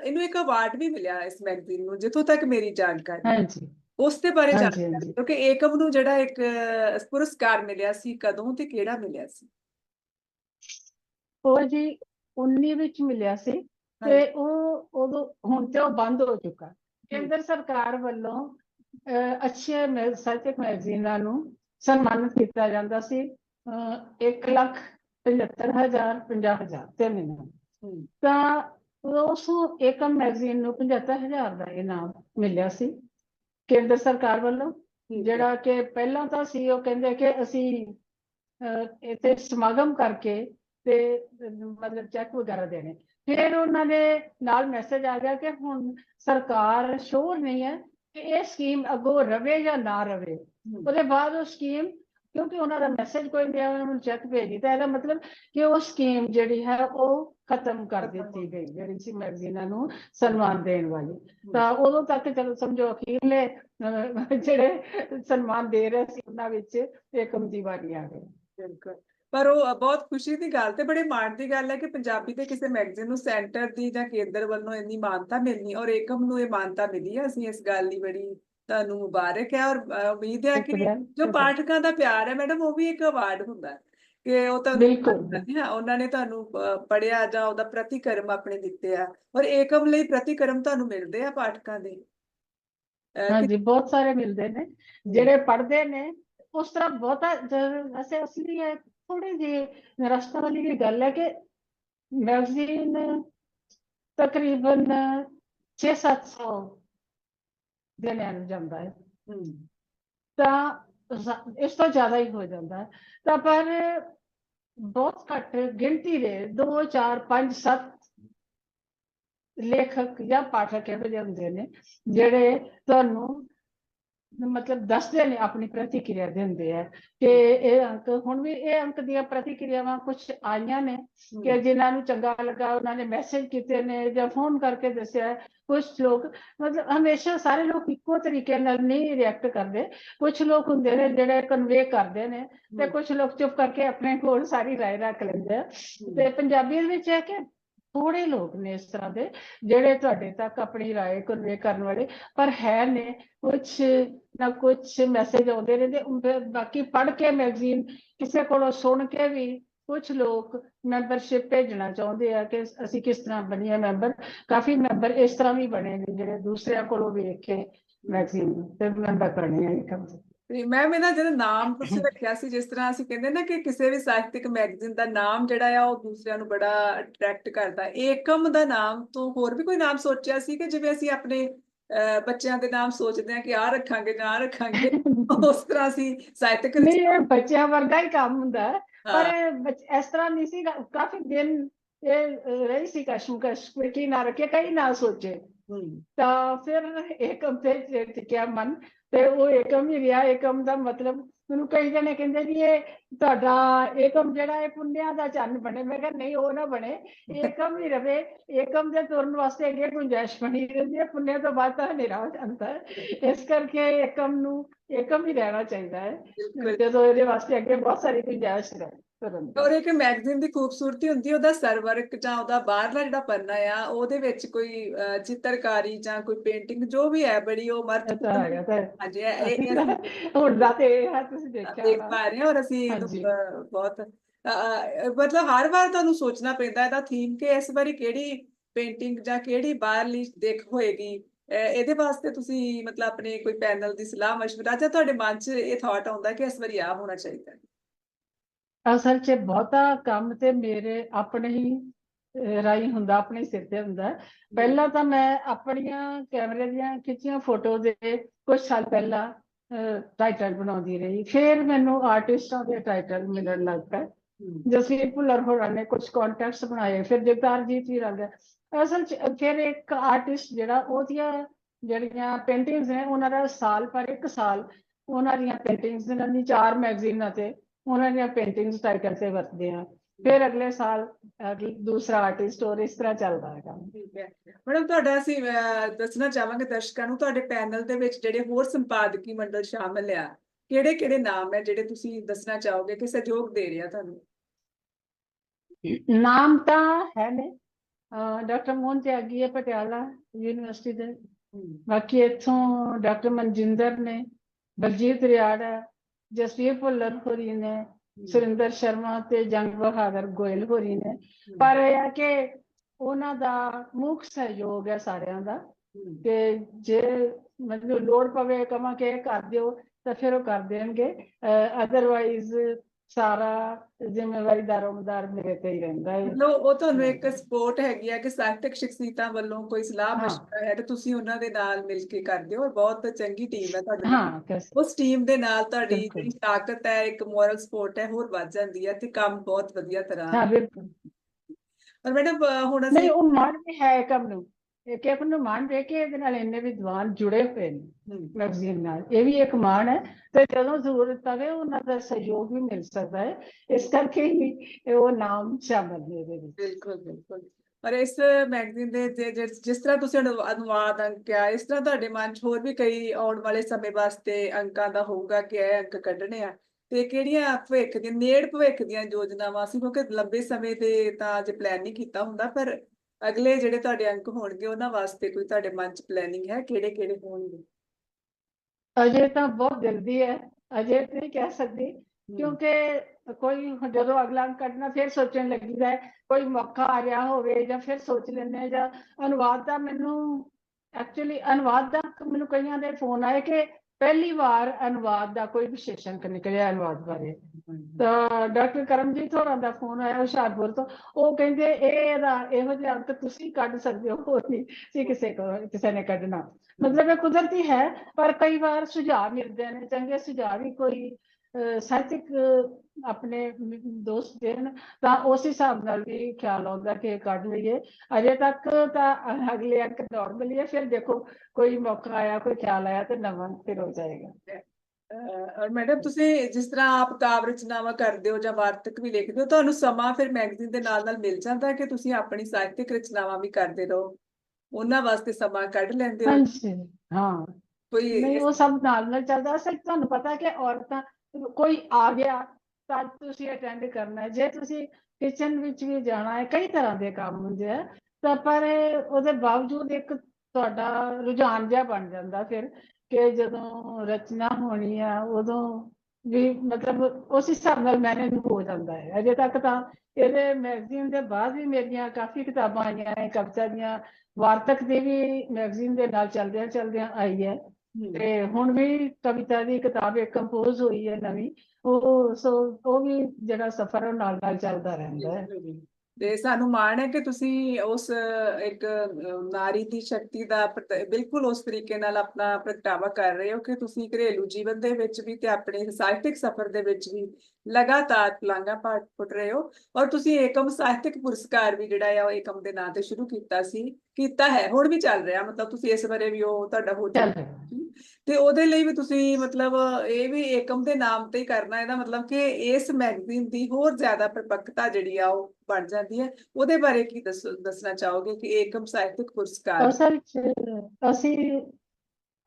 ਇਹਨੂੰ ਇੱਕ ਅਵਾਰਡ ਵੀ ਮਿਲਿਆ ਇਸ ਮੈਗਜ਼ੀਨ ਨੂੰ ਜਿੱਥੋਂ ਤੱਕ ਮੇਰੀ ਜਾਣਕਾਰੀ। ਹੈ। ਹਾਂਜੀ। ਉਸ ਦੇ ਬਾਰੇ ਜਾਣਕਾਰੀ। ਕਿਉਂਕਿ ਏਕਮ ਨੂੰ ਜਿਹੜਾ ਇੱਕ ਪੁਰਸਕਾਰ ਮਿਲਿਆ ਸੀ ਕਦੋਂ ਤੇ ਕਿਹੜਾ ਮਿਲਿਆ ਸੀ? ਉਹ ਜੀ 19 ਵਿੱਚ ਮਿਲਿਆ ਸੀ ਤੇ ਉਹ ਉਦੋਂ ਹੁਣ ਤੇ ਉਹ ਬੰਦ ਹੋ ਚੁੱਕਾ। ਕੇਂਦਰ ਸਰਕਾਰ ਵੱਲੋਂ ਅੱਛੇ ਸਾਹਿਤਕ ਮੈਗਜ਼ੀਨਾਂ ਨੂੰ ਸਨਮਾਨਿਤ ਕੀਤਾ ਜਾਂਦਾ ਸੀ 1 ਲੱਖ 75 ਹਜ਼ਾਰ 50 ਹਜ਼ਾਰ ਤਿੰਨ ਇਨਾਮ ਹਮ, ਤਾਂ ਉਸ ਏਕਮ ਮੈਗਜ਼ੀਨ ਨੂੰ 75 ਹਜ਼ਾਰ ਦਾ ਇਨਾਮ ਮਿਲਿਆ ਸੀ ਕੇਂਦਰ ਸਰਕਾਰ ਵੱਲੋਂ। ਜਿਹੜਾ ਕਿ ਪਹਿਲਾਂ ਤਾਂ ਸੀ ਉਹ ਕਹਿੰਦੇ ਕਿ ਅਸੀਂ ਇੱਥੇ ਸਮਾਗਮ ਕਰਕੇ ਤੇ ਮਤਲਬ ਚੈੱਕ ਵਗੈਰਾ ਦੇਣੇ। ਫਿਰ ਉਹਨਾਂ ਦੇ ਨਾਲ ਮੈਸੇਜ ਆ ਗਿਆ ਕਿ ਹੁਣ ਸਰਕਾਰ ਸ਼ੋਰ ਨਹੀਂ ਹੈ ਕਿ ਇਹ ਸਕੀਮ ਅੱਗੋਂ ਰਵੇ ਜਾਂ ਨਾ ਰਵੇ। ਉਹਦੇ ਬਾਅਦ ਉਹ ਸਕੀਮ ਕਿਉਂਕਿ ਉਹਨਾਂ ਦਾ ਮੈਸੇਜ ਕੋਈ ਨਹੀਂ ਆਇਆ ਉਹਨਾਂ ਨੂੰ ਚੈੱਕ ਭੇਜ ਦਿੱਤਾ। ਇਹਦਾ ਮਤਲਬ ਕਿ ਉਹ ਸਕੀਮ ਜਿਹੜੀ ਹੈ ਉਹ ਖਤਮ ਕਰ ਦਿੱਤੀ ਗਈ ਜਿਹੜੀ ਸੀ ਮੈਗਜ਼ੀਨਾਂ ਨੂੰ ਸਨਮਾਨ ਦੇਣ ਵਾਲੀ। ਤਾਂ ਉਦੋਂ ਤੱਕ ਚਲੋ ਸਮਝੋ ਅਖੀਰਲੇ ਜਿਹੜੇ ਸਨਮਾਨ ਦੇ ਰਹੇ ਸੀ ਉਹਨਾਂ ਵਿੱਚ ਏਕਮ ਦੀ ਵਾਰੀ ਆ ਗਈ। ਬਿਲਕੁਲ। ਪਰ ਉਹ ਬਹੁਤ ਖੁਸ਼ੀ ਦੀ ਗੱਲ ਤੇ ਬੜੇ ਮਾਣ ਦੀ ਗੱਲ ਹੈ ਕਿ ਪੰਜਾਬੀ ਦੇ ਕਿਸੇ ਮੈਗਜ਼ੀਨ ਨੂੰ ਸੈਂਟਰ ਦੀ ਜਾਂ ਕੇਂਦਰ ਵੱਲੋਂ ਇੰਨੀ ਮਾਨਤਾ ਮਿਲਣੀ ਔਰ ਏਕਮ ਨੂੰ ਇਹ ਮਾਨਤਾ ਮਿਲੀ ਹੈ। ਅਸੀਂ ਇਸ ਗੱਲ ਦੀ ਬੜੀ ਤੁਹਾਨੂੰ ਮੁਬਾਰਕ ਹੈ ਔਰ ਉਮੀਦ ਹੈ ਕਿ ਜੋ। ਪਾਠਕਾਂ ਦਾ ਪਿਆਰ ਹੈ ਮੈਡਮ ਉਹ ਵੀ ਇੱਕ ਅਵਾਰਡ ਹੁੰਦਾ ਹੈ। ਕਿ ਉਹ ਤਾਂ ਬਿਲਕੁਲ। ਉਹਨਾਂ ਨੇ ਤੁਹਾਨੂੰ ਪੜਿਆ ਜਾਂ ਉਹਦਾ ਪ੍ਰਤੀਕਰਮ ਆਪਣੇ ਦਿੱਤੇ ਆ ਔਰ ਏਕਮ ਲਈ ਪ੍ਰਤੀਕਰਮ ਤੁਹਾਨੂੰ ਮਿਲਦੇ ਆ ਪਾਠਕਾਂ ਦੇ। ਹਾਂਜੀ ਬਹੁਤ ਸਾਰੇ ਮਿਲਦੇ ਨੇ ਜਿਹੜੇ ਪੜ੍ਹਦੇ ਨੇ ਉਸ ਤਰ੍ਹਾਂ ਬਹੁਤਾ ਜ- ਅਸੀਂ ਅਸਲੀ ਹੈ ਥੋੜੀ ਜਿਹੀ ਨਿਰਾਸ਼ਾ ਵਾਲੀ ਵੀ ਗੱਲ ਹੈ ਕਿ ਮੈਗਜ਼ੀਨ ਤਕਰੀਬਨ 6-700 ਦੇਣਿਆਂ ਨੂੰ ਜਾਂਦਾ ਹੈ। ਤਾਂ ਜ਼- ਇਸ ਤੋਂ ਜ਼ਿਆਦਾ ਹੀ ਹੋ ਜਾਂਦਾ ਹੈ। ਤਾਂ ਪਰ ਬਹੁਤ ਘੱਟ ਗਿਣਤੀ ਦੇ 2 4 5 7 ਲੇਖਕ ਜਾਂ ਪਾਠਕ ਇਹੋ ਜਿਹੇ ਹੁੰਦੇ ਨੇ ਜਿਹੜੇ ਤੁਹਾਨੂੰ ਮਤਲਬ ਦੱਸਦੇ ਨੇ ਆਪਣੀ ਪ੍ਰਤੀਕਿਰਿਆ ਦਿੰਦੇ ਆ। ਕਿ ਇਹ ਅੰਕ ਹੁਣ ਵੀ ਇਹ ਅੰਕ ਦੀਆਂ ਪ੍ਰਤੀਕਿਰਿਆਵਾਂ ਕੁਝ ਆਈਆਂ ਨੇ ਕਿ ਜਿਨ੍ਹਾਂ ਨੂੰ ਚੰਗਾ ਲੱਗਾ ਉਹਨਾਂ ਨੇ ਮੈਸੇਜ ਕੀਤੇ ਨੇ ਜਾਂ ਫੋਨ ਕਰਕੇ ਦੱਸਿਆ। ਕੁਝ ਲੋਕ ਮਤਲਬ ਹਮੇਸ਼ਾ ਸਾਰੇ ਲੋਕ ਇੱਕੋ ਤਰੀਕੇ ਨਾਲ ਨਹੀਂ ਰਿਐਕਟ ਕਰਦੇ। ਕੁਝ ਲੋਕ ਹੁੰਦੇ ਨੇ ਜਿਹੜੇ ਕਨਵੇ ਕਰਦੇ ਨੇ ਤੇ ਕੁਝ ਲੋਕ ਚੁੱਪ ਕਰਕੇ ਆਪਣੇ ਕੋਲ ਸਾਰੀ ਰਾਏ ਰੱਖ ਲੈਂਦੇ ਆ। ਤੇ ਪੰਜਾਬੀ ਦੇ ਵਿੱਚ ਹੈ ਕਿ ਥੋੜੇ ਲੋਕ ਨੇ ਇਸ ਤਰ੍ਹਾਂ ਦੇ, ਜਿਹੜੇ ਤੁਹਾਡੇ ਤੱਕ ਆਪਣੀ ਰਾਏ ਕਨਵੇ ਕਰਨ ਵਾਲੇ, ਪਰ ਹੈ ਨੇ ਕੁਝ ਨਾ ਕੁਝ ਮੈਸੇਜ ਆਉਂਦੇ ਨੇ ਬਾਕੀ ਪੜ੍ਹ ਕੇ ਮੈਗਜ਼ੀਨ ਕਿਸੇ ਕੋਲੋਂ ਸੁਣ ਕੇ ਵੀ ਕੁਝ ਲੋਕ ਮੈਂਬਰਸ਼ਿਪ ਭੇਜਣਾ ਚਾਹੁੰਦੇ ਆ ਕਿ ਅਸੀਂ ਕਿਸ ਤਰ੍ਹਾਂ ਬਣੀਏ ਮੈਂਬਰ ਕਾਫੀ ਮੈਂਬਰ ਇਸ ਤਰ੍ਹਾਂ ਵੀ ਬਣੇ ਨੇ, ਜਿਹੜੇ ਦੂਸਰਿਆਂ ਕੋਲੋਂ ਵੇਖ ਕੇ ਮੈਗਜ਼ੀਨ ਤੇ ਮੈਂਬਰ ਬਣੇ ਆ ਇਕਮ ਤੇ ਮੈਮ ਇਹਦਾ ਜਿਹੜਾ ਨਾਮ ਤੁਸੀਂ ਰੱਖਿਆ ਸੀ ਜਿਸ ਤਰ੍ਹਾਂ ਅਸੀਂ ਕਹਿੰਦੇ ਨਾ ਕਿ ਕਿਸੇ ਵੀ ਸਾਹਿਤਿਕ ਮੈਗਜ਼ੀਨ ਦਾ ਨਾਮ ਜਿਹੜਾ ਆ ਉਹ ਦੂਸਰਿਆਂ ਨੂੰ ਬੜਾ ਅਟਰੈਕਟ ਕਰਦਾ। ਏਕਮ ਦਾ ਨਾਮ ਤੋਂ ਹੋਰ ਵੀ ਕੋਈ ਨਾਮ ਸੋਚਿਆ ਸੀ ਕਿ ਜਿਵੇਂ ਅਸੀਂ ਆਪਣੇ ਬੱਚਿਆਂ ਦੇ ਨਾਮ ਸੋਚਦੇ ਹਾਂ ਕਿ ਆਹ ਰੱਖਾਂਗੇ ਜਾਂ ਰੱਖਾਂਗੇ? ਉਸ ਤਰ੍ਹਾਂ ਅਸੀਂ ਸਾਹਿਤਿਕ ਨਹੀਂ ਬੱਚਿਆਂ ਵਰਗਾ ਹੀ ਕੰਮ ਹੁੰਦਾ ਪਰ ਇਸ ਤਰ੍ਹਾਂ ਨਹੀਂ ਸੀ ਕਾਫੀ ਦਿਨ ਇਹ ਰਹੀ ਸੀ ਕਸ਼ਮਕਸ਼ ਕੀ ਨਾ ਰੱਖੇ ਕਈ ਨਾ ਸੋਚੇ। ਤਾਂ ਫਿਰ ਏਕਮ ਤੇ ਟਿਕਿਆ ਮਨ। ਤੇ ਉਹ ਏਕਮ ਹੀ ਰਿਹਾ ਏਕਮ ਦਾ ਮਤਲਬ ਮੈਨੂੰ ਕਈ ਜਣੇ ਕਹਿੰਦੇ ਜੀ ਇਹ ਤੁਹਾਡਾ ਏਕਮ ਜਿਹੜਾ ਇਹ ਪੁੰਨਿਆ ਦਾ ਚੰਨ ਬਣੇ। ਮੈਂ ਕਿਹਾ ਨਹੀਂ, ਉਹ ਨਾ ਬਣੇ। ਏਕਮ ਹੀ ਰਵੇ। ਏਕਮ ਦੇ ਤੁਰਨ ਵਾਸਤੇ ਅੱਗੇ ਗੁੰਜਾਇਸ਼ ਬਣੀ ਰਹਿੰਦੀ ਹੈ। ਪੁੰਨਿਆ ਤੋਂ ਬਾਅਦ ਤਾਂ ਹਨੇਰਾ ਹੋ ਜਾਂਦਾ ਹੈ। ਇਸ ਕਰਕੇ ਏਕਮ ਨੂੰ ਏਕਮ ਹੀ ਰਹਿਣਾ ਚਾਹੀਦਾ ਹੈ। ਜਦੋਂ ਇਹਦੇ ਵਾਸਤੇ ਅੱਗੇ ਬਹੁਤ ਸਾਰੀ ਗੁੰਜਾਇਸ਼ ਰਹੇ ਕਰਨ ਔਰ ਇੱਕ ਮੈਗਜ਼ੀਨ ਦੀ ਖੂਬਸੂਰਤੀ ਹੁੰਦੀ ਉਹਦਾ ਸਰਵਰਕ ਜਾਂ ਉਹਦਾ ਬਾਹਰਲਾ ਜਿਹੜਾ ਪੰਨਾ ਆ ਉਹਦੇ ਵਿੱਚ ਕੋਈ ਚਿੱਤਰਕਾਰੀ ਜਾਂ ਕੋਈ ਪੇਂਟਿੰਗ ਜੋ ਵੀ ਹੈ ਬੜੀ ਉਹ ਮਰਤ ਹੈਗਾ ਹਾਂਜੀ ਇਹ ਹੁਣ ਦਾ ਤੇ ਹੈ ਤੁਸੀਂ ਦੇਖਿਆ ਦੇਖ ਪਾ ਰਹੇ ਹੋ ਔਰ ਅਸੀਂ ਬਹੁਤ ਮਤਲਬ ਹਰ ਵਾਰ ਤੁਹਾਨੂੰ ਸੋਚਣਾ ਪੈਂਦਾ ਇਹਦਾ ਥੀਮ ਕਿ ਇਸ ਵਾਰੀ ਕਿਹੜੀ ਪੇਂਟਿੰਗ ਜਾਂ ਕਿਹੜੀ ਬਾਹਰਲੀ ਦੇਖ ਹੋਏਗੀ। ਇਹਦੇ ਵਾਸਤੇ ਤੁਸੀਂ ਮਤਲਬ ਆਪਣੇ ਕੋਈ ਪੈਨਲ ਦੀ ਸਲਾਹ مشਵਰਾ ਜਾਂ ਤੁਹਾਡੇ ਮਨ 'ਚ ਇਹ ਥਾਟ ਆਉਂਦਾ ਕਿ ਇਸ ਵਾਰੀ ਆ ਹੋਣਾ ਚਾਹੀਦਾ। ਅਸਲ 'ਚ ਬਹੁਤਾ ਕੰਮ ਤੇ ਮੇਰੇ ਆਪਣੇ ਹੀ ਰਾਹੀਂ ਹੁੰਦਾ ਆਪਣੇ ਸਿਰ ਤੇ ਹੁੰਦਾ। ਪਹਿਲਾਂ ਤਾਂ ਮੈਂ ਆਪਣੀਆਂ ਕੈਮਰੇ ਦੀਆਂ ਖਿੱਚੀਆਂ ਫੋਟੋ ਦੇ ਕੁਝ ਸਾਲ ਪਹਿਲਾਂ ਟਾਈਟਲ ਬਣਾਉਂਦੀ ਰਹੀ। ਫਿਰ ਮੈਨੂੰ ਆਰਟਿਸਟਾਂ ਦੇ ਟਾਈਟਲ ਮਿਲਣ ਲੱਗ ਪਏ। ਜਸਵੀਰ ਭੁੱਲਰ ਹੋਰਾਂ ਨੇ ਕੁਝ ਕੰਟੈਕਟਸ ਬਣਾਏ ਫਿਰ ਜਗਤਾਰਜੀਤ ਵੀ ਗਿਆ ਅਸਲ 'ਚ ਫਿਰ ਇੱਕ ਆਰਟਿਸਟ ਜਿਹੜਾ ਉਹਦੀਆਂ ਜਿਹੜੀਆਂ ਪੇਂਟਿੰਗਸ ਨੇ ਉਹਨਾਂ ਦਾ ਸਾਲ ਪਰ ਇੱਕ ਸਾਲ ਉਹਨਾਂ ਦੀਆਂ ਪੇਂਟਿੰਗਸ ਦੀ ਚਾਰ ਮੈਗਜ਼ੀਨਾਂ ਤੇ। ਉਹਨਾਂ ਦੀਆਂ ਪੇਂਟਿੰਗਸ ਟਾਈਟਲ ਤੇ ਵਰਤਦੇ ਆ ਫਿਰ ਅਗਲੇ ਸਾਲ ਅਗਲੇ ਦੂਸਰਾ ਆਰਟਿਸਟ ਹੋਰ ਇਸ ਤਰ੍ਹਾਂ ਚੱਲਦਾ ਹੈ ਕੰਮ ਠੀਕ ਹੈ। ਮੈਡਮ ਤੁਹਾਡਾ ਅਸੀਂ ਦੱਸਣਾ ਚਾਹਾਂਗੇ ਦਰਸ਼ਕਾਂ ਨੂੰ ਤੁਹਾਡੇ ਪੈਨਲ ਦੇ ਵਿੱਚ ਜਿਹੜੇ ਹੋਰ ਸੰਪਾਦਕੀ ਮੰਡਲ ਸ਼ਾਮਲ ਆ ਕਿਹੜੇ ਕਿਹੜੇ ਨਾਮ ਹੈ ਜਿਹੜੇ ਤੁਸੀਂ ਦੱਸਣਾ ਚਾਹੋਗੇ ਕਿ ਸਹਿਯੋਗ ਦੇ ਰਿਹਾ ਤੁਹਾਨੂੰ? ਨਾਮ ਤਾਂ ਹੈ ਨੇ। ਡਾਕਟਰ ਮੋਹਨ ਤਿਆਗੀ ਹੈ ਪਟਿਆਲਾ ਯੂਨੀਵਰਸਿਟੀ ਦੇ। ਬਾਕੀ ਇੱਥੋਂ ਡਾਕਟਰ ਮਨਜਿੰਦਰ ਨੇ ਬਲਜੀਤ ਰਿਆੜ ਹੈ। ਜਸਵੀਰ ਭੁੱਲਰ ਹੋਰੀ ਨੇ ਸੁਰਿੰਦਰ ਸ਼ਰਮਾ ਤੇ ਜੰਗ ਬਹਾਦਰ ਗੋਇਲ ਹੋਰੀ ਨੇ। ਪਰ ਇਹ ਹੈ ਕਿ ਉਹਨਾਂ ਦਾ ਮੁੱਖ ਸਹਿਯੋਗ ਹੈ ਸਾਰਿਆਂ ਦਾ। ਕਿ ਜੇ ਮਤਲਬ ਲੋੜ ਪਵੇ ਕਮਾ ਕਿ ਕਰ ਦਿਓ ਤਾਂ ਫਿਰ ਉਹ ਕਰ ਦੇਣਗੇ। ਅਦਰਵਾਈਜ਼ ਸਾਰਾ ਜ਼ਿੰਮੇਵਾਰੀ ਦਾਰੋਮਦਾਰ ਮੇਰੇ ਤੇ ਹੀ ਰਹਿੰਦਾ ਹੈ। ਮਤਲਬ ਉਹ ਤੁਹਾਨੂੰ ਇੱਕ ਸਪੋਰਟ ਹੈਗੀ ਆ ਕਿ ਸਾਹਿਤਕ ਸ਼ਖਸੀਅਤਾਂ ਵੱਲੋਂ ਕੋਈ ਸਲਾਹ। ਮਸ਼ਵਰਾ ਹੈ ਤੇ ਤੁਸੀਂ ਉਹਨਾਂ ਦੇ ਨਾਲ ਮਿਲ ਕੇ ਕਰਦੇ ਹੋ ਬਹੁਤ ਚੰਗੀ ਟੀਮ ਹੈ ਤੁਹਾਡੀ। ਹਾਂ ਉਸ ਟੀਮ ਦੇ ਨਾਲ ਤੁਹਾਡੀ। ਜਿਹੜੀ ਤਾਕਤ ਹੈ ਇੱਕ ਮੋਰਲ ਸਪੋਰਟ ਹੈ ਹੋਰ ਵੱਧ ਜਾਂਦੀ ਹੈ ਤੇ ਕੰਮ ਬਹੁਤ ਵਧੀਆ ਤਰ੍ਹਾਂ ਹਾਂ ਬਿਲਕੁਲ। ਪਰ ਮੈਡਮ ਹੁਣ ਨਹੀਂ ਅਸੀਂ ਉਹ ਮਾਣ ਵੀ ਹੈ ਕੰਮ ਨੂੰ। ਇਹ ਕਿ ਨੂੰ ਮਾਣ ਦੇ ਕੇ ਇਹਦੇ ਨਾਲ ਇੰਨੇ ਵਿਦਵਾਨ ਜੁੜੇ ਹੋਏ ਨੇ ਮੈਗਜ਼ੀਨ ਨਾਲ ਇਹ ਵੀ ਇੱਕ ਮਾਣ ਹੈ ਤੇ ਜਦੋਂ ਜ਼ਰੂਰਤ ਪਵੇ ਉਹਨਾਂ ਦਾ ਸਹਿਯੋਗ ਵੀ ਮਿਲ ਸਕਦਾ ਹੈ ਇਸ ਕਰਕੇ ਹੀ ਉਹ ਨਾਮ ਸ਼ਾਮਲ ਨੇ ਇਹਦੇ ਵਿੱਚ ਬਿਲਕੁਲ ਬਿਲਕੁਲ ਪਰ ਇਸ ਮੈਗਜ਼ੀਨ ਦੇ ਜਿਸ ਤਰ੍ਹਾਂ ਤੁਸੀਂ ਅਨੁ- ਅਨੁਵਾਦ ਅੰਕ ਆ ਇਸ ਤਰ੍ਹਾਂ ਤੁਹਾਡੇ ਮਨ 'ਚ ਹੋਰ ਵੀ ਕਈ ਆਉਣ ਵਾਲੇ ਸਮੇਂ ਵਾਸਤੇ ਅੰਕਾਂ ਦਾ ਹੋਊਗਾ ਕਿ ਇਹ ਅੰਕ ਕੱਢਣੇ ਆ ਤੇ ਕਿਹੜੀਆਂ ਭਵਿੱਖ ਦੀਆਂ ਨੇੜ ਭਵਿੱਖ ਦੀਆਂ ਯੋਜਨਾਵਾਂ ਸੀ ਕਿਉਂਕਿ ਲੰਬੇ ਸਮੇਂ ਦੇ ਤਾਂ ਜੇ ਪਲਾਨ ਨਹੀਂ ਕੀਤਾ ਹੁੰਦਾ ਪਰ ਅਗਲੇ ਜਿਹੜੇ ਤੁਹਾਡੇ ਅੰਕ ਹੋਣਗੇ ਉਹਨਾਂ ਵਾਸਤੇ ਕੋਈ ਤੁਹਾਡੇ ਮਨ 'ਚ ਪਲੈਨਿੰਗ ਹੈ? ਕਿਹੜੇ ਕਿਹੜੇ ਹੋਣਗੇ? ਅਜੇ ਤਾਂ ਬਹੁਤ ਜਲਦੀ ਹੈ। ਅਜੇ ਤਾਂ ਨਹੀਂ ਕਹਿ ਸਕਦੀ ਕਿਉਂਕਿ ਕੋਈ ਜਦੋਂ ਅਗਲਾ ਅੰਕ ਕੱਢਣਾ ਫਿਰ ਸੋਚਣ ਲੱਗੀਦਾ ਕੋਈ ਮੌਕਾ ਆ ਰਿਹਾ ਹੋਵੇ ਜਾਂ ਫਿਰ ਸੋਚ ਲੈਂਦੇ ਜਾਂ ਅਨੁਵਾਦ ਦਾ ਮੈਨੂੰ ਐਕਚੁਅਲੀ ਅਨੁਵਾਦ ਦਾ ਮੈਨੂੰ ਕਈਆਂ ਦੇ ਫੋਨ ਆਏ ਕਿ ਪਹਿਲੀ ਵਾਰ ਅਨੁਵਾਦ ਦਾ ਕੋਈ ਵਿਸ਼ੇਸ਼ਣ ਨਿਕਲਿਆ ਅਨੁਵਾਦ ਬਾਰੇ। ਤਾਂ ਡਾਕਟਰ ਕਰਮਜੀਤ ਹੋਰਾਂ ਦਾ ਫੋਨ ਆਇਆ ਹੁਸ਼ਿਆਰਪੁਰ ਤੋਂ। ਉਹ ਕਹਿੰਦੇ, ਇਹ ਇਹਦਾ, ਇਹੋ ਜਿਹਾ ਅੰਕ ਤੁਸੀਂ ਕੱਢ ਸਕਦੇ ਹੋ ਹੋਰ ਨਹੀਂ ਸੀ ਕਿਸੇ ਕੋ ਕਿਸੇ ਨੇ ਕੱਢਣਾ। ਮਤਲਬ ਇਹ ਕੁਦਰਤੀ ਹੈ, ਪਰ ਕਈ ਵਾਰ ਸੁਝਾਅ ਮਿਲਦੇ ਨੇ, ਚੰਗੇ ਸੁਝਾਅ ਵੀ ਕੋਈ ਸਾਹਿਤਿਕ ਆਪਣੇ ਦੋਸਤ ਦੇਣ ਤਾਂ ਉਸ ਹਿਸਾਬ ਨਾਲ ਵੀ ਖਿਆਲ ਆਉਂਦਾ ਕਿ ਕੱਢ ਲਈਏ। ਅਜੇ ਤੱਕ ਤਾਂ ਅਗਲੇ ਅੰਕ ਨਾਰਮਲ ਹੈ ਫਿਰ ਦੇਖੋ ਕੋਈ ਮੌਕਾ ਆਇਆ ਕੋਈ ਖਿਆਲ ਆਇਆ ਤੇ ਨਵਾਂ ਫਿਰ ਹੋ ਜਾਏਗਾ। ਔਰ ਮੈਡਮ ਤੁਸੀਂ ਜਿਸ ਤਰ੍ਹਾਂ ਆਪ ਕਾਵਿ ਰਚਨਾਵਾਂ ਕਰਦੇ ਹੋ ਜਾਂ ਵਾਰਤਕ ਵੀ ਲਿਖਦੇ ਹੋ ਤੁਹਾਨੂੰ ਸਮਾਂ ਫਿਰ ਮੈਗਜ਼ੀਨ ਦੇ ਨਾਲ ਨਾਲ ਮਿਲ ਜਾਂਦਾ ਕਿ ਤੁਸੀਂ ਆਪਣੀ ਸਾਹਿਤਕ ਰਚਨਾਵਾਂ ਵੀ ਕਰਦੇ ਰਹੋ? ਉਹਨਾਂ ਵਾਸਤੇ ਸਮਾਂ ਕੱਢ ਲੈਂਦੇ ਹੋ? ਹਾਂ। ਕੋਈ ਨਹੀਂ ਉਹ ਸਭ ਨਾਲ ਨਾਲ ਚੱਲਦਾ। ਅਸਲ ਤੁਹਾਨੂੰ ਪਤਾ ਕਿ ਔਰਤਾਂ ਕੋਈ ਆ ਗਿਆ, ਤਾਂ ਤੁਸੀਂ ਅਟੈਂਡ ਕਰਨਾ ਹੈ। ਜੇ ਤੁਸੀਂ ਕਿਚਨ ਵਿੱਚ ਵੀ ਜਾਣਾ ਹੈ, ਕਈ ਤਰ੍ਹਾਂ ਦੇ ਕੰਮ ਹੁੰਦੇ ਆ। ਤਾਂ ਪਰ ਉਹਦੇ ਬਾਵਜੂਦ ਇੱਕ ਤੁਹਾਡਾ ਰੁਝਾਨ ਜਿਹਾ ਬਣ ਜਾਂਦਾ ਫਿਰ, ਕਿ ਜਦੋਂ ਰਚਨਾ ਹੋਣੀ ਆ, ਉਦੋਂ ਵੀ ਮਤਲਬ ਉਸ ਹਿਸਾਬ ਨਾਲ ਮੈਨੇਜ ਹੋ ਜਾਂਦਾ ਹੈ। ਅਜੇ ਤੱਕ ਤਾਂ ਇਹਦੇ ਮੈਗਜ਼ੀਨ ਦੇ ਬਾਅਦ ਵੀ ਮੇਰੀਆਂ ਕਾਫੀ ਕਿਤਾਬਾਂ ਆਈਆਂ ਨੇ, ਕਵਿਤਾ ਦੀਆਂ, ਵਾਰਤਕ ਦੀ ਵੀ ਮੈਗਜ਼ੀਨ ਦੇ ਨਾਲ ਚੱਲਦਿਆਂ ਚੱਲਦਿਆਂ ਆਈ ਹੈ। ਤੇ ਹੁਣ ਵੀ ਕਵਿਤਾ ਦੀ ਕਿਤਾਬ ਇੱਕ ਕੰਪੋਜ਼ ਹੋਈ ਹੈ ਨਵੀਂ ਉਹ ਸੋ ਉਹ ਵੀ ਜਿਹੜਾ ਸਫ਼ਰ ਨਾਲ ਨਾਲ ਚੱਲਦਾ ਰਹਿੰਦਾ ਹੈ। ਤੇ ਸਾਨੂੰ ਮਾਣ ਹੈ ਕਿ ਤੁਸੀਂ ਉਸ ਇੱਕ ਨਾਰੀ ਦੀ ਸ਼ਕਤੀ ਦਾ ਬਿਲਕੁਲ ਉਸ ਤਰੀਕੇ ਨਾਲ ਆਪਣਾ ਪ੍ਰਗਟਾਵਾ ਕਰ ਰਹੇ ਹੋ ਕਿ ਤੁਸੀਂ ਘਰੇਲੂ ਜੀਵਨ ਦੇ ਵਿੱਚ ਵੀ ਤੇ ਆਪਣੇ ਸਾਹਿਤਕ ਸਫ਼ਰ ਦੇ ਵਿੱਚ ਵੀ ਲਗਾਤਾਰ ਪਲਾਂਘਾਂ ਪਾ ਪੁੱਟ ਰਹੇ ਹੋ। ਔਰ ਤੁਸੀਂ ਏਕਮ ਸਾਹਿਤਕ ਪੁਰਸਕਾਰ ਵੀ ਜਿਹੜਾ ਆ ਉਹ ਏਕਮ ਦੇ ਨਾਂ ਤੇ ਸ਼ੁਰੂ ਕੀਤਾ ਸੀ ਕੀਤਾ ਹੈ ਹੁਣ ਵੀ ਚੱਲ ਰਿਹਾ ਮਤਲਬ ਤੁਸੀਂ ਇਸ ਬਾਰੇ ਵੀ ਉਹ ਤੁਹਾਡਾ ਹੋ ਚੱਲ ਰਿਹਾ। ਤੇ ਉਹਦੇ ਲਈ ਵੀ ਤੁਸੀਂ ਮਤਲਬ ਇਹ ਵੀ ਏਕਮ ਦੇ ਨਾਮ ਤੇ ਹੀ ਕਰਨਾ ਇਹਦਾ ਮਤਲਬ ਕਿ ਇਸ ਮੈਗਜ਼ੀਨ ਦੀ ਹੋਰ ਜ਼ਿਆਦਾ ਪ੍ਰਪੱਕਤਾ ਜਿਹੜੀ ਆ ਉਹ ਬਣ ਜਾਂਦੀ ਹੈ। ਉਹਦੇ ਬਾਰੇ ਕੀ ਦੱਸ ਦੱਸਣਾ ਚਾਹੋਗੇ ਕਿ ਏਕਮ ਸਾਹਿਤਕ ਪੁਰਸਕਾਰ? ਅਸਲ ਅਸੀਂ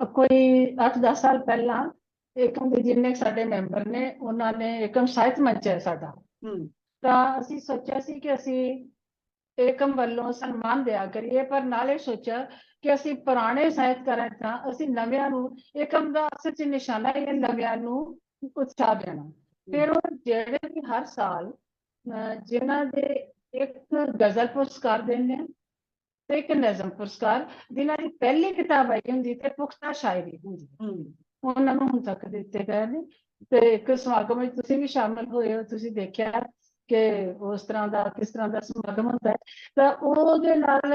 ਕੋਈ 8-10 ਸਾਲ ਪਹਿਲਾਂ ਏਕਮ ਦੇ ਜਿੰਨੇ ਸਾਡੇ ਮੈਂਬਰ ਨੇ ਉਹਨਾਂ ਨੇ ਏਕਮ ਸਾਹਿਤ ਮੰਚ ਹੈ ਸਾਡਾ। ਤਾਂ ਅਸੀਂ ਸੋਚਿਆ ਸੀ ਕਿ ਅਸੀਂ ਏਕਮ ਵੱਲੋਂ ਸਨਮਾਨ ਦਿਆ ਕਰੀਏ ਪਰ ਨਾਲੇ ਸੋਚਿਆ ਕਿ ਅਸੀਂ ਪੁਰਾਣੇ ਸਾਹਿਤਕਾਰਾਂ ਤਾਂ ਅਸੀਂ ਨਵਿਆਂ ਨੂੰ ਏਕਮ ਦਾ ਅਸਲ 'ਚ ਨਿਸ਼ਾਨਾ ਇਹ ਨਵਿਆਂ ਨੂੰ ਉਤਸ਼ਾਹ ਦੇਣਾ। ਫਿਰ ਉਹ ਜਿਹੜੇ ਵੀ ਹਰ ਸਾਲ ਜਿਨ੍ਹਾਂ ਦੇ ਇੱਕ ਗਜ਼ਲ ਪੁਰਸਕਾਰ ਦਿੰਦੇ ਆ ਤੇ ਇੱਕ ਨਜ਼ਮ ਪੁਰਸਕਾਰ ਜਿਨ੍ਹਾਂ ਦੀ ਪਹਿਲੀ ਕਿਤਾਬ ਆਈ ਹੁੰਦੀ ਤੇ ਪੁਖਤਾ ਸ਼ਾਇਰੀ ਹੁੰਦੀ ਉਹਨਾਂ ਨੂੰ ਹੁਣ ਤੱਕ ਦਿੱਤੇ ਗਏ ਨੇ ਤੇ ਇੱਕ ਸਮਾਗਮ ਵਿੱਚ ਤੁਸੀਂ ਵੀ ਸ਼ਾਮਲ ਹੋਏ ਹੋ ਤੁਸੀਂ ਦੇਖਿਆ ਕਿ ਉਸ ਤਰ੍ਹਾਂ ਦਾ ਕਿਸ ਤਰ੍ਹਾਂ ਦਾ ਸਮਾਗਮ ਹੁੰਦਾ ਹੈ। ਤਾਂ ਉਹਦੇ ਨਾਲ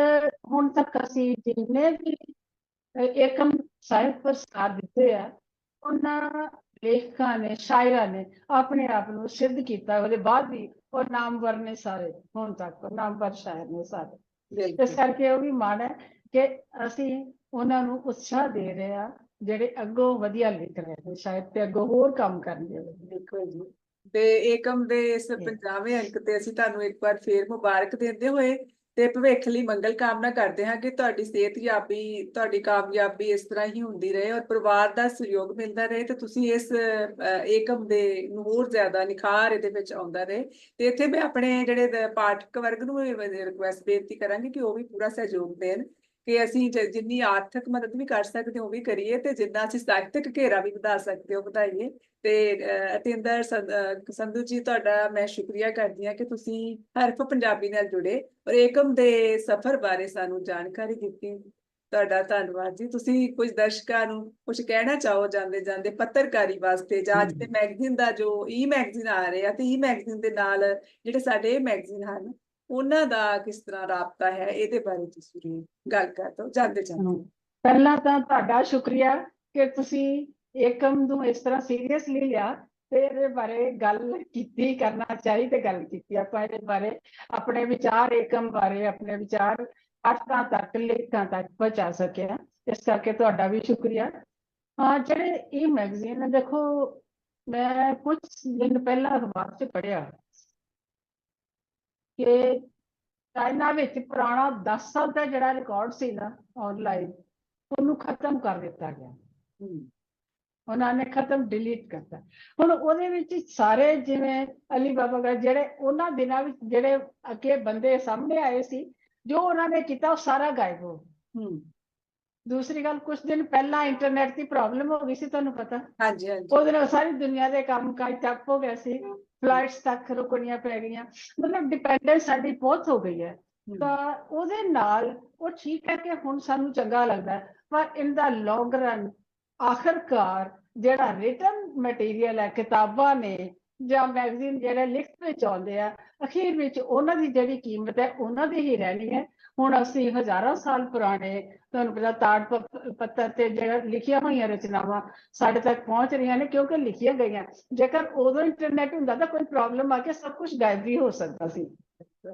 ਹੁਣ ਤੱਕ ਅਸੀਂ ਜਿੰਨੇ ਵੀ ਏਕਮ ਸਾਹਿਤ ਪੁਰਸਕਾਰ ਦਿੱਤੇ ਆ ਉਹਨਾਂ ਲੇਖਕਾਂ ਨੇ ਸ਼ਾਇਰਾਂ ਨੇ ਆਪਣੇ ਆਪ ਨੂੰ ਸਿੱਧ ਕੀਤਾ ਉਹਦੇ ਬਾਅਦ ਵੀ ਉਹ ਨਾਮਵਰ ਨੇ ਸਾਰੇ ਹੁਣ ਤੱਕ ਨਾਮਵਰ ਸ਼ਾਇਰ ਨੇ ਸਾਰੇ। ਇਸ ਕਰਕੇ ਉਹ ਵੀ ਮਾਣ ਹੈ ਕਿ ਅਸੀਂ ਉਹਨਾਂ ਨੂੰ ਉਤਸ਼ਾਹ ਦੇ ਰਹੇ ਆ ਜਿਹੜੇ ਅੱਗੋਂ ਵਧੀਆ ਲਿਖ ਰਹੇ ਨੇ ਸ਼ਾਇਦ ਤੇ ਅੱਗੋਂ ਹੋਰ ਕੰਮ ਕਰਨਗੇ। ਬਿਲਕੁਲ ਜੀ। ਤੇ ਏਕਮ ਦੇ ਇਸ Yeah. 50ਵੇਂ ਅੰਕ ਤੇ ਅਸੀਂ ਤੁਹਾਨੂੰ ਇੱਕ ਵਾਰ ਫੇਰ ਮੁਬਾਰਕ ਦਿੰਦੇ ਹੋਏ ਤੇ ਭਵਿੱਖ ਲਈ ਮੰਗਲ ਕਾਮਨਾ ਕਰਦੇ ਹਾਂ ਕਿ ਤੁਹਾਡੀ ਸਿਹਤਯਾਬੀ ਤੁਹਾਡੀ ਕਾਮਯਾਬੀ ਇਸ ਤਰ੍ਹਾਂ ਹੀ ਹੁੰਦੀ ਰਹੇ ਔਰ ਪਰਿਵਾਰ ਦਾ ਸਹਿਯੋਗ ਮਿਲਦਾ ਰਹੇ ਤੇ ਤੁਸੀਂ ਇਸ ਏਕਮ ਦੇ ਨੂੰ ਹੋਰ ਜ਼ਿਆਦਾ ਨਿਖਾਰ ਇਹਦੇ ਵਿੱਚ ਆਉਂਦਾ ਰਹੇ ਤੇ ਇੱਥੇ ਮੈਂ ਆਪਣੇ ਜਿਹੜੇ ਪਾਠਕ ਵਰਗ ਨੂੰ ਰਿਕੁਐਸਟ ਬੇਨਤੀ ਕਰਾਂਗੀ ਕਿ ਉਹ ਵੀ ਪੂਰਾ ਸਹਿਯੋਗ ਦੇਣ ਕਿ ਅਸੀਂ ਜਿੰਨੀ ਆਰਥਿਕ ਮਦਦ ਵੀ ਕਰ ਸਕਦੇ ਹਾਂ ਉਹ ਵੀ ਕਰੀਏ ਤੇ ਜਿੰਨਾ ਅਸੀਂ ਸਾਹਿਤਕ ਘੇਰਾ ਵੀ ਵਧਾ ਸਕਦੇ ਹਾਂ ਵਧਾਈਏ। ਤੇ ਅਤਿੰਦਰ ਸੰਧ- ਜੀ ਤੁਹਾਡਾ ਮੈਂ ਸ਼ੁਕਰੀਆ ਕਰਦੀ ਹਾਂ ਕਿ ਤੁਸੀਂ ਹਰਫ ਪੰਜਾਬੀ ਨਾਲ ਜੁੜੇ ਔਰ ਏਕਮ ਦੇ ਸਫ਼ਰ ਬਾਰੇ ਸਾਨੂੰ ਜਾਣਕਾਰੀ ਦਿੱਤੀ। ਤੁਹਾਡਾ ਧੰਨਵਾਦ ਜੀ। ਤੁਸੀਂ ਕੁਝ ਦਰਸ਼ਕਾਂ ਨੂੰ ਕੁਝ ਕਹਿਣਾ ਚਾਹੋ ਜਾਂਦੇ ਜਾਂਦੇ ਪੱਤਰਕਾਰੀ ਵਾਸਤੇ ਜਾਂ ਅੱਜ ਦੇ ਮੈਗਜ਼ੀਨ ਦਾ ਜੋ ਈ ਮੈਗਜ਼ੀਨ ਆ ਰਿਹਾ ਤੇ ਈ ਮੈਗਜ਼ੀਨ ਦੇ ਨਾਲ ਜਿਹੜੇ ਸਾਡੇ ਮੈਗਜ਼ੀਨ ਹਨ ਉਹਨਾਂ ਦਾ ਕਿਸ ਤਰ੍ਹਾਂ ਰਾਬਤਾ ਹੈ, ਇਹਦੇ ਬਾਰੇ ਤੁਸੀਂ ਗੱਲ ਕਰ ਦਿਓ, ਜਾਂਦੇ ਜਾਂਦੇ। ਪਹਿਲਾਂ ਤਾਂ ਤੁਹਾਡਾ ਸ਼ੁਕਰੀਆ ਕਿ ਤੁਸੀਂ ਏਕਮ ਨੂੰ ਇਸ ਤਰ੍ਹਾਂ ਸੀਰੀਅਸਲੀ ਲਿਆ ਤੇ ਇਹਦੇ ਬਾਰੇ ਗੱਲ ਕੀਤੀ, ਕਰਨਾ ਚਾਹੀ ਤੇ ਗੱਲ ਕੀਤੀ। ਆਪਾਂ ਇਹਦੇ ਬਾਰੇ ਆਪਣੇ ਵਿਚਾਰ ਏਕਮ ਬਾਰੇ, ਆਪਣੇ ਵਿਚਾਰ ਅਰਥਾਂ ਤੱਕ ਲੇਖਾਂ ਤੱਕ ਪਹੁੰਚਾ ਸਕਿਆ। ਇਸ ਕਰਕੇ ਤੁਹਾਡਾ ਵੀ ਸ਼ੁਕਰੀਆ। ਹਾਂ, ਜਿਹੜੇ ਇਹ ਮੈਗਜ਼ੀਨ ਹੈ ਦੇਖੋ, ਮੈਂ ਕੁਝ ਦਿਨ ਪਹਿਲਾਂ ਅਖਬਾਰ 'ਚ ਪੜ੍ਹਿਆ। ਕਿ ਚਾਈਨਾ ਵਿੱਚ ਪੁਰਾਣਾ 10 ਸਾਲ ਦਾ ਜਿਹੜਾ ਰਿਕਾਰਡ ਸੀ ਨਾ ਆਨਲਾਈਨ ਉਹਨੂੰ ਖਤਮ ਕਰ ਦਿੱਤਾ ਗਿਆ। ਉਹਨਾਂ ਨੇ ਖਤਮ ਡਿਲੀਟ ਕਰਤਾ। ਹੁਣ ਉਹਦੇ ਵਿੱਚ ਸਾਰੇ ਜਿਵੇਂ ਅਲੀ ਬਾਬਾ ਗਾ ਜਿਹੜੇ ਉਹਨਾਂ ਦਿਨਾਂ ਵਿੱਚ ਜਿਹੜੇ ਅੱਗੇ ਬੰਦੇ ਸਾਹਮਣੇ ਆਏ ਸੀ ਜੋ ਉਹਨਾਂ ਨੇ ਕੀਤਾ ਉਹ ਸਾਰਾ ਗਾਇਬ ਹੋ ਗਿਆ। ਦੂਸਰੀ ਗੱਲ ਕੁਝ ਦਿਨ ਪਹਿਲਾਂ ਇੰਟਰਨੈਟ ਦੀ ਪ੍ਰੋਬਲਮ ਹੋ ਗਈ ਸੀ ਤੁਹਾਨੂੰ ਪਤਾ। ਹਾਂਜੀ ਹਾਂਜੀ। ਉਹਦੇ ਨਾਲ ਸਾਰੀ ਦੁਨੀਆ ਦੇ ਕੰਮ ਕਾਜ ਠੱਪ ਹੋ ਗਏ ਸੀ ਫਲਾਈਟਸ ਤੱਕ ਰੁਕਣੀਆਂ ਪੈ ਗਈਆਂ। ਮਤਲਬ ਡਿਪੈਂਡੈਂਸ ਸਾਡੀ ਬਹੁਤ ਹੋ ਗਈ ਹੈ। ਤਾਂ ਉਹਦੇ ਨਾਲ ਉਹ ਠੀਕ ਹੈ ਕਿ ਹੁਣ ਸਾਨੂੰ ਚੰਗਾ ਲੱਗਦਾ ਪਰ ਇਨ ਦਾ ਲੌਂਗ ਰਨ ਆਖਰਕਾਰ ਜਿਹੜਾ ਰਿਟਨ ਮਟੀਰੀਅਲ ਹੈ ਕਿਤਾਬਾਂ ਨੇ ਜਾਂ ਮੈਗਜ਼ੀਨ ਜਿਹੜੇ ਲਿਖਤ ਵਿੱਚ ਆਉਂਦੇ ਆ ਅਖੀਰ ਵਿੱਚ ਉਹਨਾਂ ਦੀ ਜਿਹੜੀ ਕੀਮਤ ਹੈ ਉਹਨਾਂ ਦੀ ਹੀ ਰਹਿਣੀ ਹੈ। ਹੁਣ ਅਸੀਂ ਹਜ਼ਾਰਾਂ ਸਾਲ ਪੁਰਾਣੇ, ਤੁਹਾਨੂੰ ਪਤਾ ਤਾੜ ਪੱਤਰ ਤੇ ਜਿਹੜਾ ਲਿਖੀਆਂ ਹੋਈਆਂ ਰਚਨਾਵਾਂ ਸਾਡੇ ਤੱਕ ਪਹੁੰਚ ਰਹੀਆਂ ਨੇ, ਕਿਉਂਕਿ ਲਿਖੀਆਂ ਗਈਆਂ। ਜੇਕਰ ਉਦੋਂ ਇੰਟਰਨੈਟ ਹੁੰਦਾ ਤਾਂ ਕੋਈ ਪ੍ਰੋਬਲਮ ਆ ਕੇ ਸਭ ਕੁਝ ਗਾਇਬ ਵੀ ਹੋ ਸਕਦਾ ਸੀ।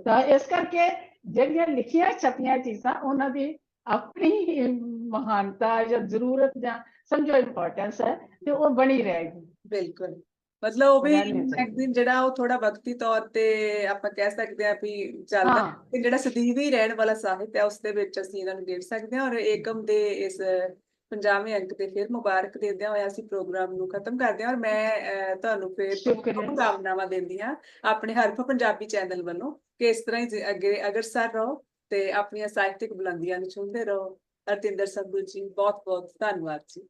ਤਾਂ ਇਸ ਕਰਕੇ ਜਿਹੜੀਆਂ ਲਿਖੀਆਂ ਛਪੀਆਂ ਚੀਜ਼ਾਂ, ਉਹਨਾਂ ਦੀ ਆਪਣੀ ਮਹਾਨਤਾ ਜਾਂ ਜ਼ਰੂਰਤ ਜਾਂ ਸਮਝੋ ਇੰਪੋਰਟੈਂਸ ਹੈ ਤੇ ਉਹ ਬਣੀ ਰਹੇਗੀ। ਬਿਲਕੁਲ। ਮਤਲਬ ਉਹ ਵੀ ਚਾਹੀਦੀ। ਮੈਗਜ਼ੀਨ ਜਿਹੜਾ ਉਹ ਥੋੜਾ ਵਕਤੀ ਤੌਰ ਤੇ ਆਪਾਂ ਕਹਿ ਸਕਦੇ ਆ ਵੀ ਚੱਲਦਾ ਤੇ ਜਿਹੜਾ ਸਦੀਵੀ ਰਹਿਣ ਵਾਲਾ ਸਾਹਿਤ ਹੈ ਉਸ ਦੇ ਵਿੱਚ ਅਸੀਂ ਇਹਨਾਂ ਨੂੰ ਗੇੜ ਸਕਦੇ ਹਾਂ ਔਰ ਏਕਮ ਦੇ ਇਸ 50ਵੇਂ ਅੰਕ ਤੇ ਫਿਰ ਮੁਬਾਰਕ ਦਿੰਦਿਆਂ ਹੋਇਆ ਅਸੀਂ ਪ੍ਰੋਗਰਾਮ ਨੂੰ ਖਤਮ ਕਰਦੇ ਹਾਂ ਔਰ ਮੈਂ ਤੁਹਾਨੂੰ ਫਿਰ। ਸ਼ੁਭਕਾਮਨਾਵਾਂ ਦਿੰਦੀ ਹਾਂ ਆਪਣੇ ਹਰਫ ਪੰਜਾਬੀ ਚੈਨਲ ਵੱਲੋਂ ਕਿ ਇਸ ਤਰ੍ਹਾਂ ਹੀ ਅੱਗੇ ਅਗਰਸਰ ਰਹੋ ਤੇ ਆਪਣੀਆਂ ਸਾਹਿਤਿਕ ਬੁਲੰਦੀਆਂ ਨੂੰ ਛੂੰਹਦੇ ਰਹੋ ਹਰਤਿੰਦਰ ਸੰਧੂ ਜੀ ਬਹੁਤ ਬਹੁਤ ਧੰਨਵਾਦ ਜੀ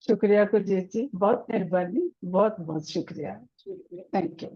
ਸ਼ੁਕਰੀਆ ਕੁਲਜੀਤ ਜੀ ਬਹੁਤ ਮਿਹਰਬਾਨੀ ਬਹੁਤ ਬਹੁਤ ਸ਼ੁਕਰੀਆ ਸ਼ੁਕਰੀਆ ਥੈਂਕ ਯੂ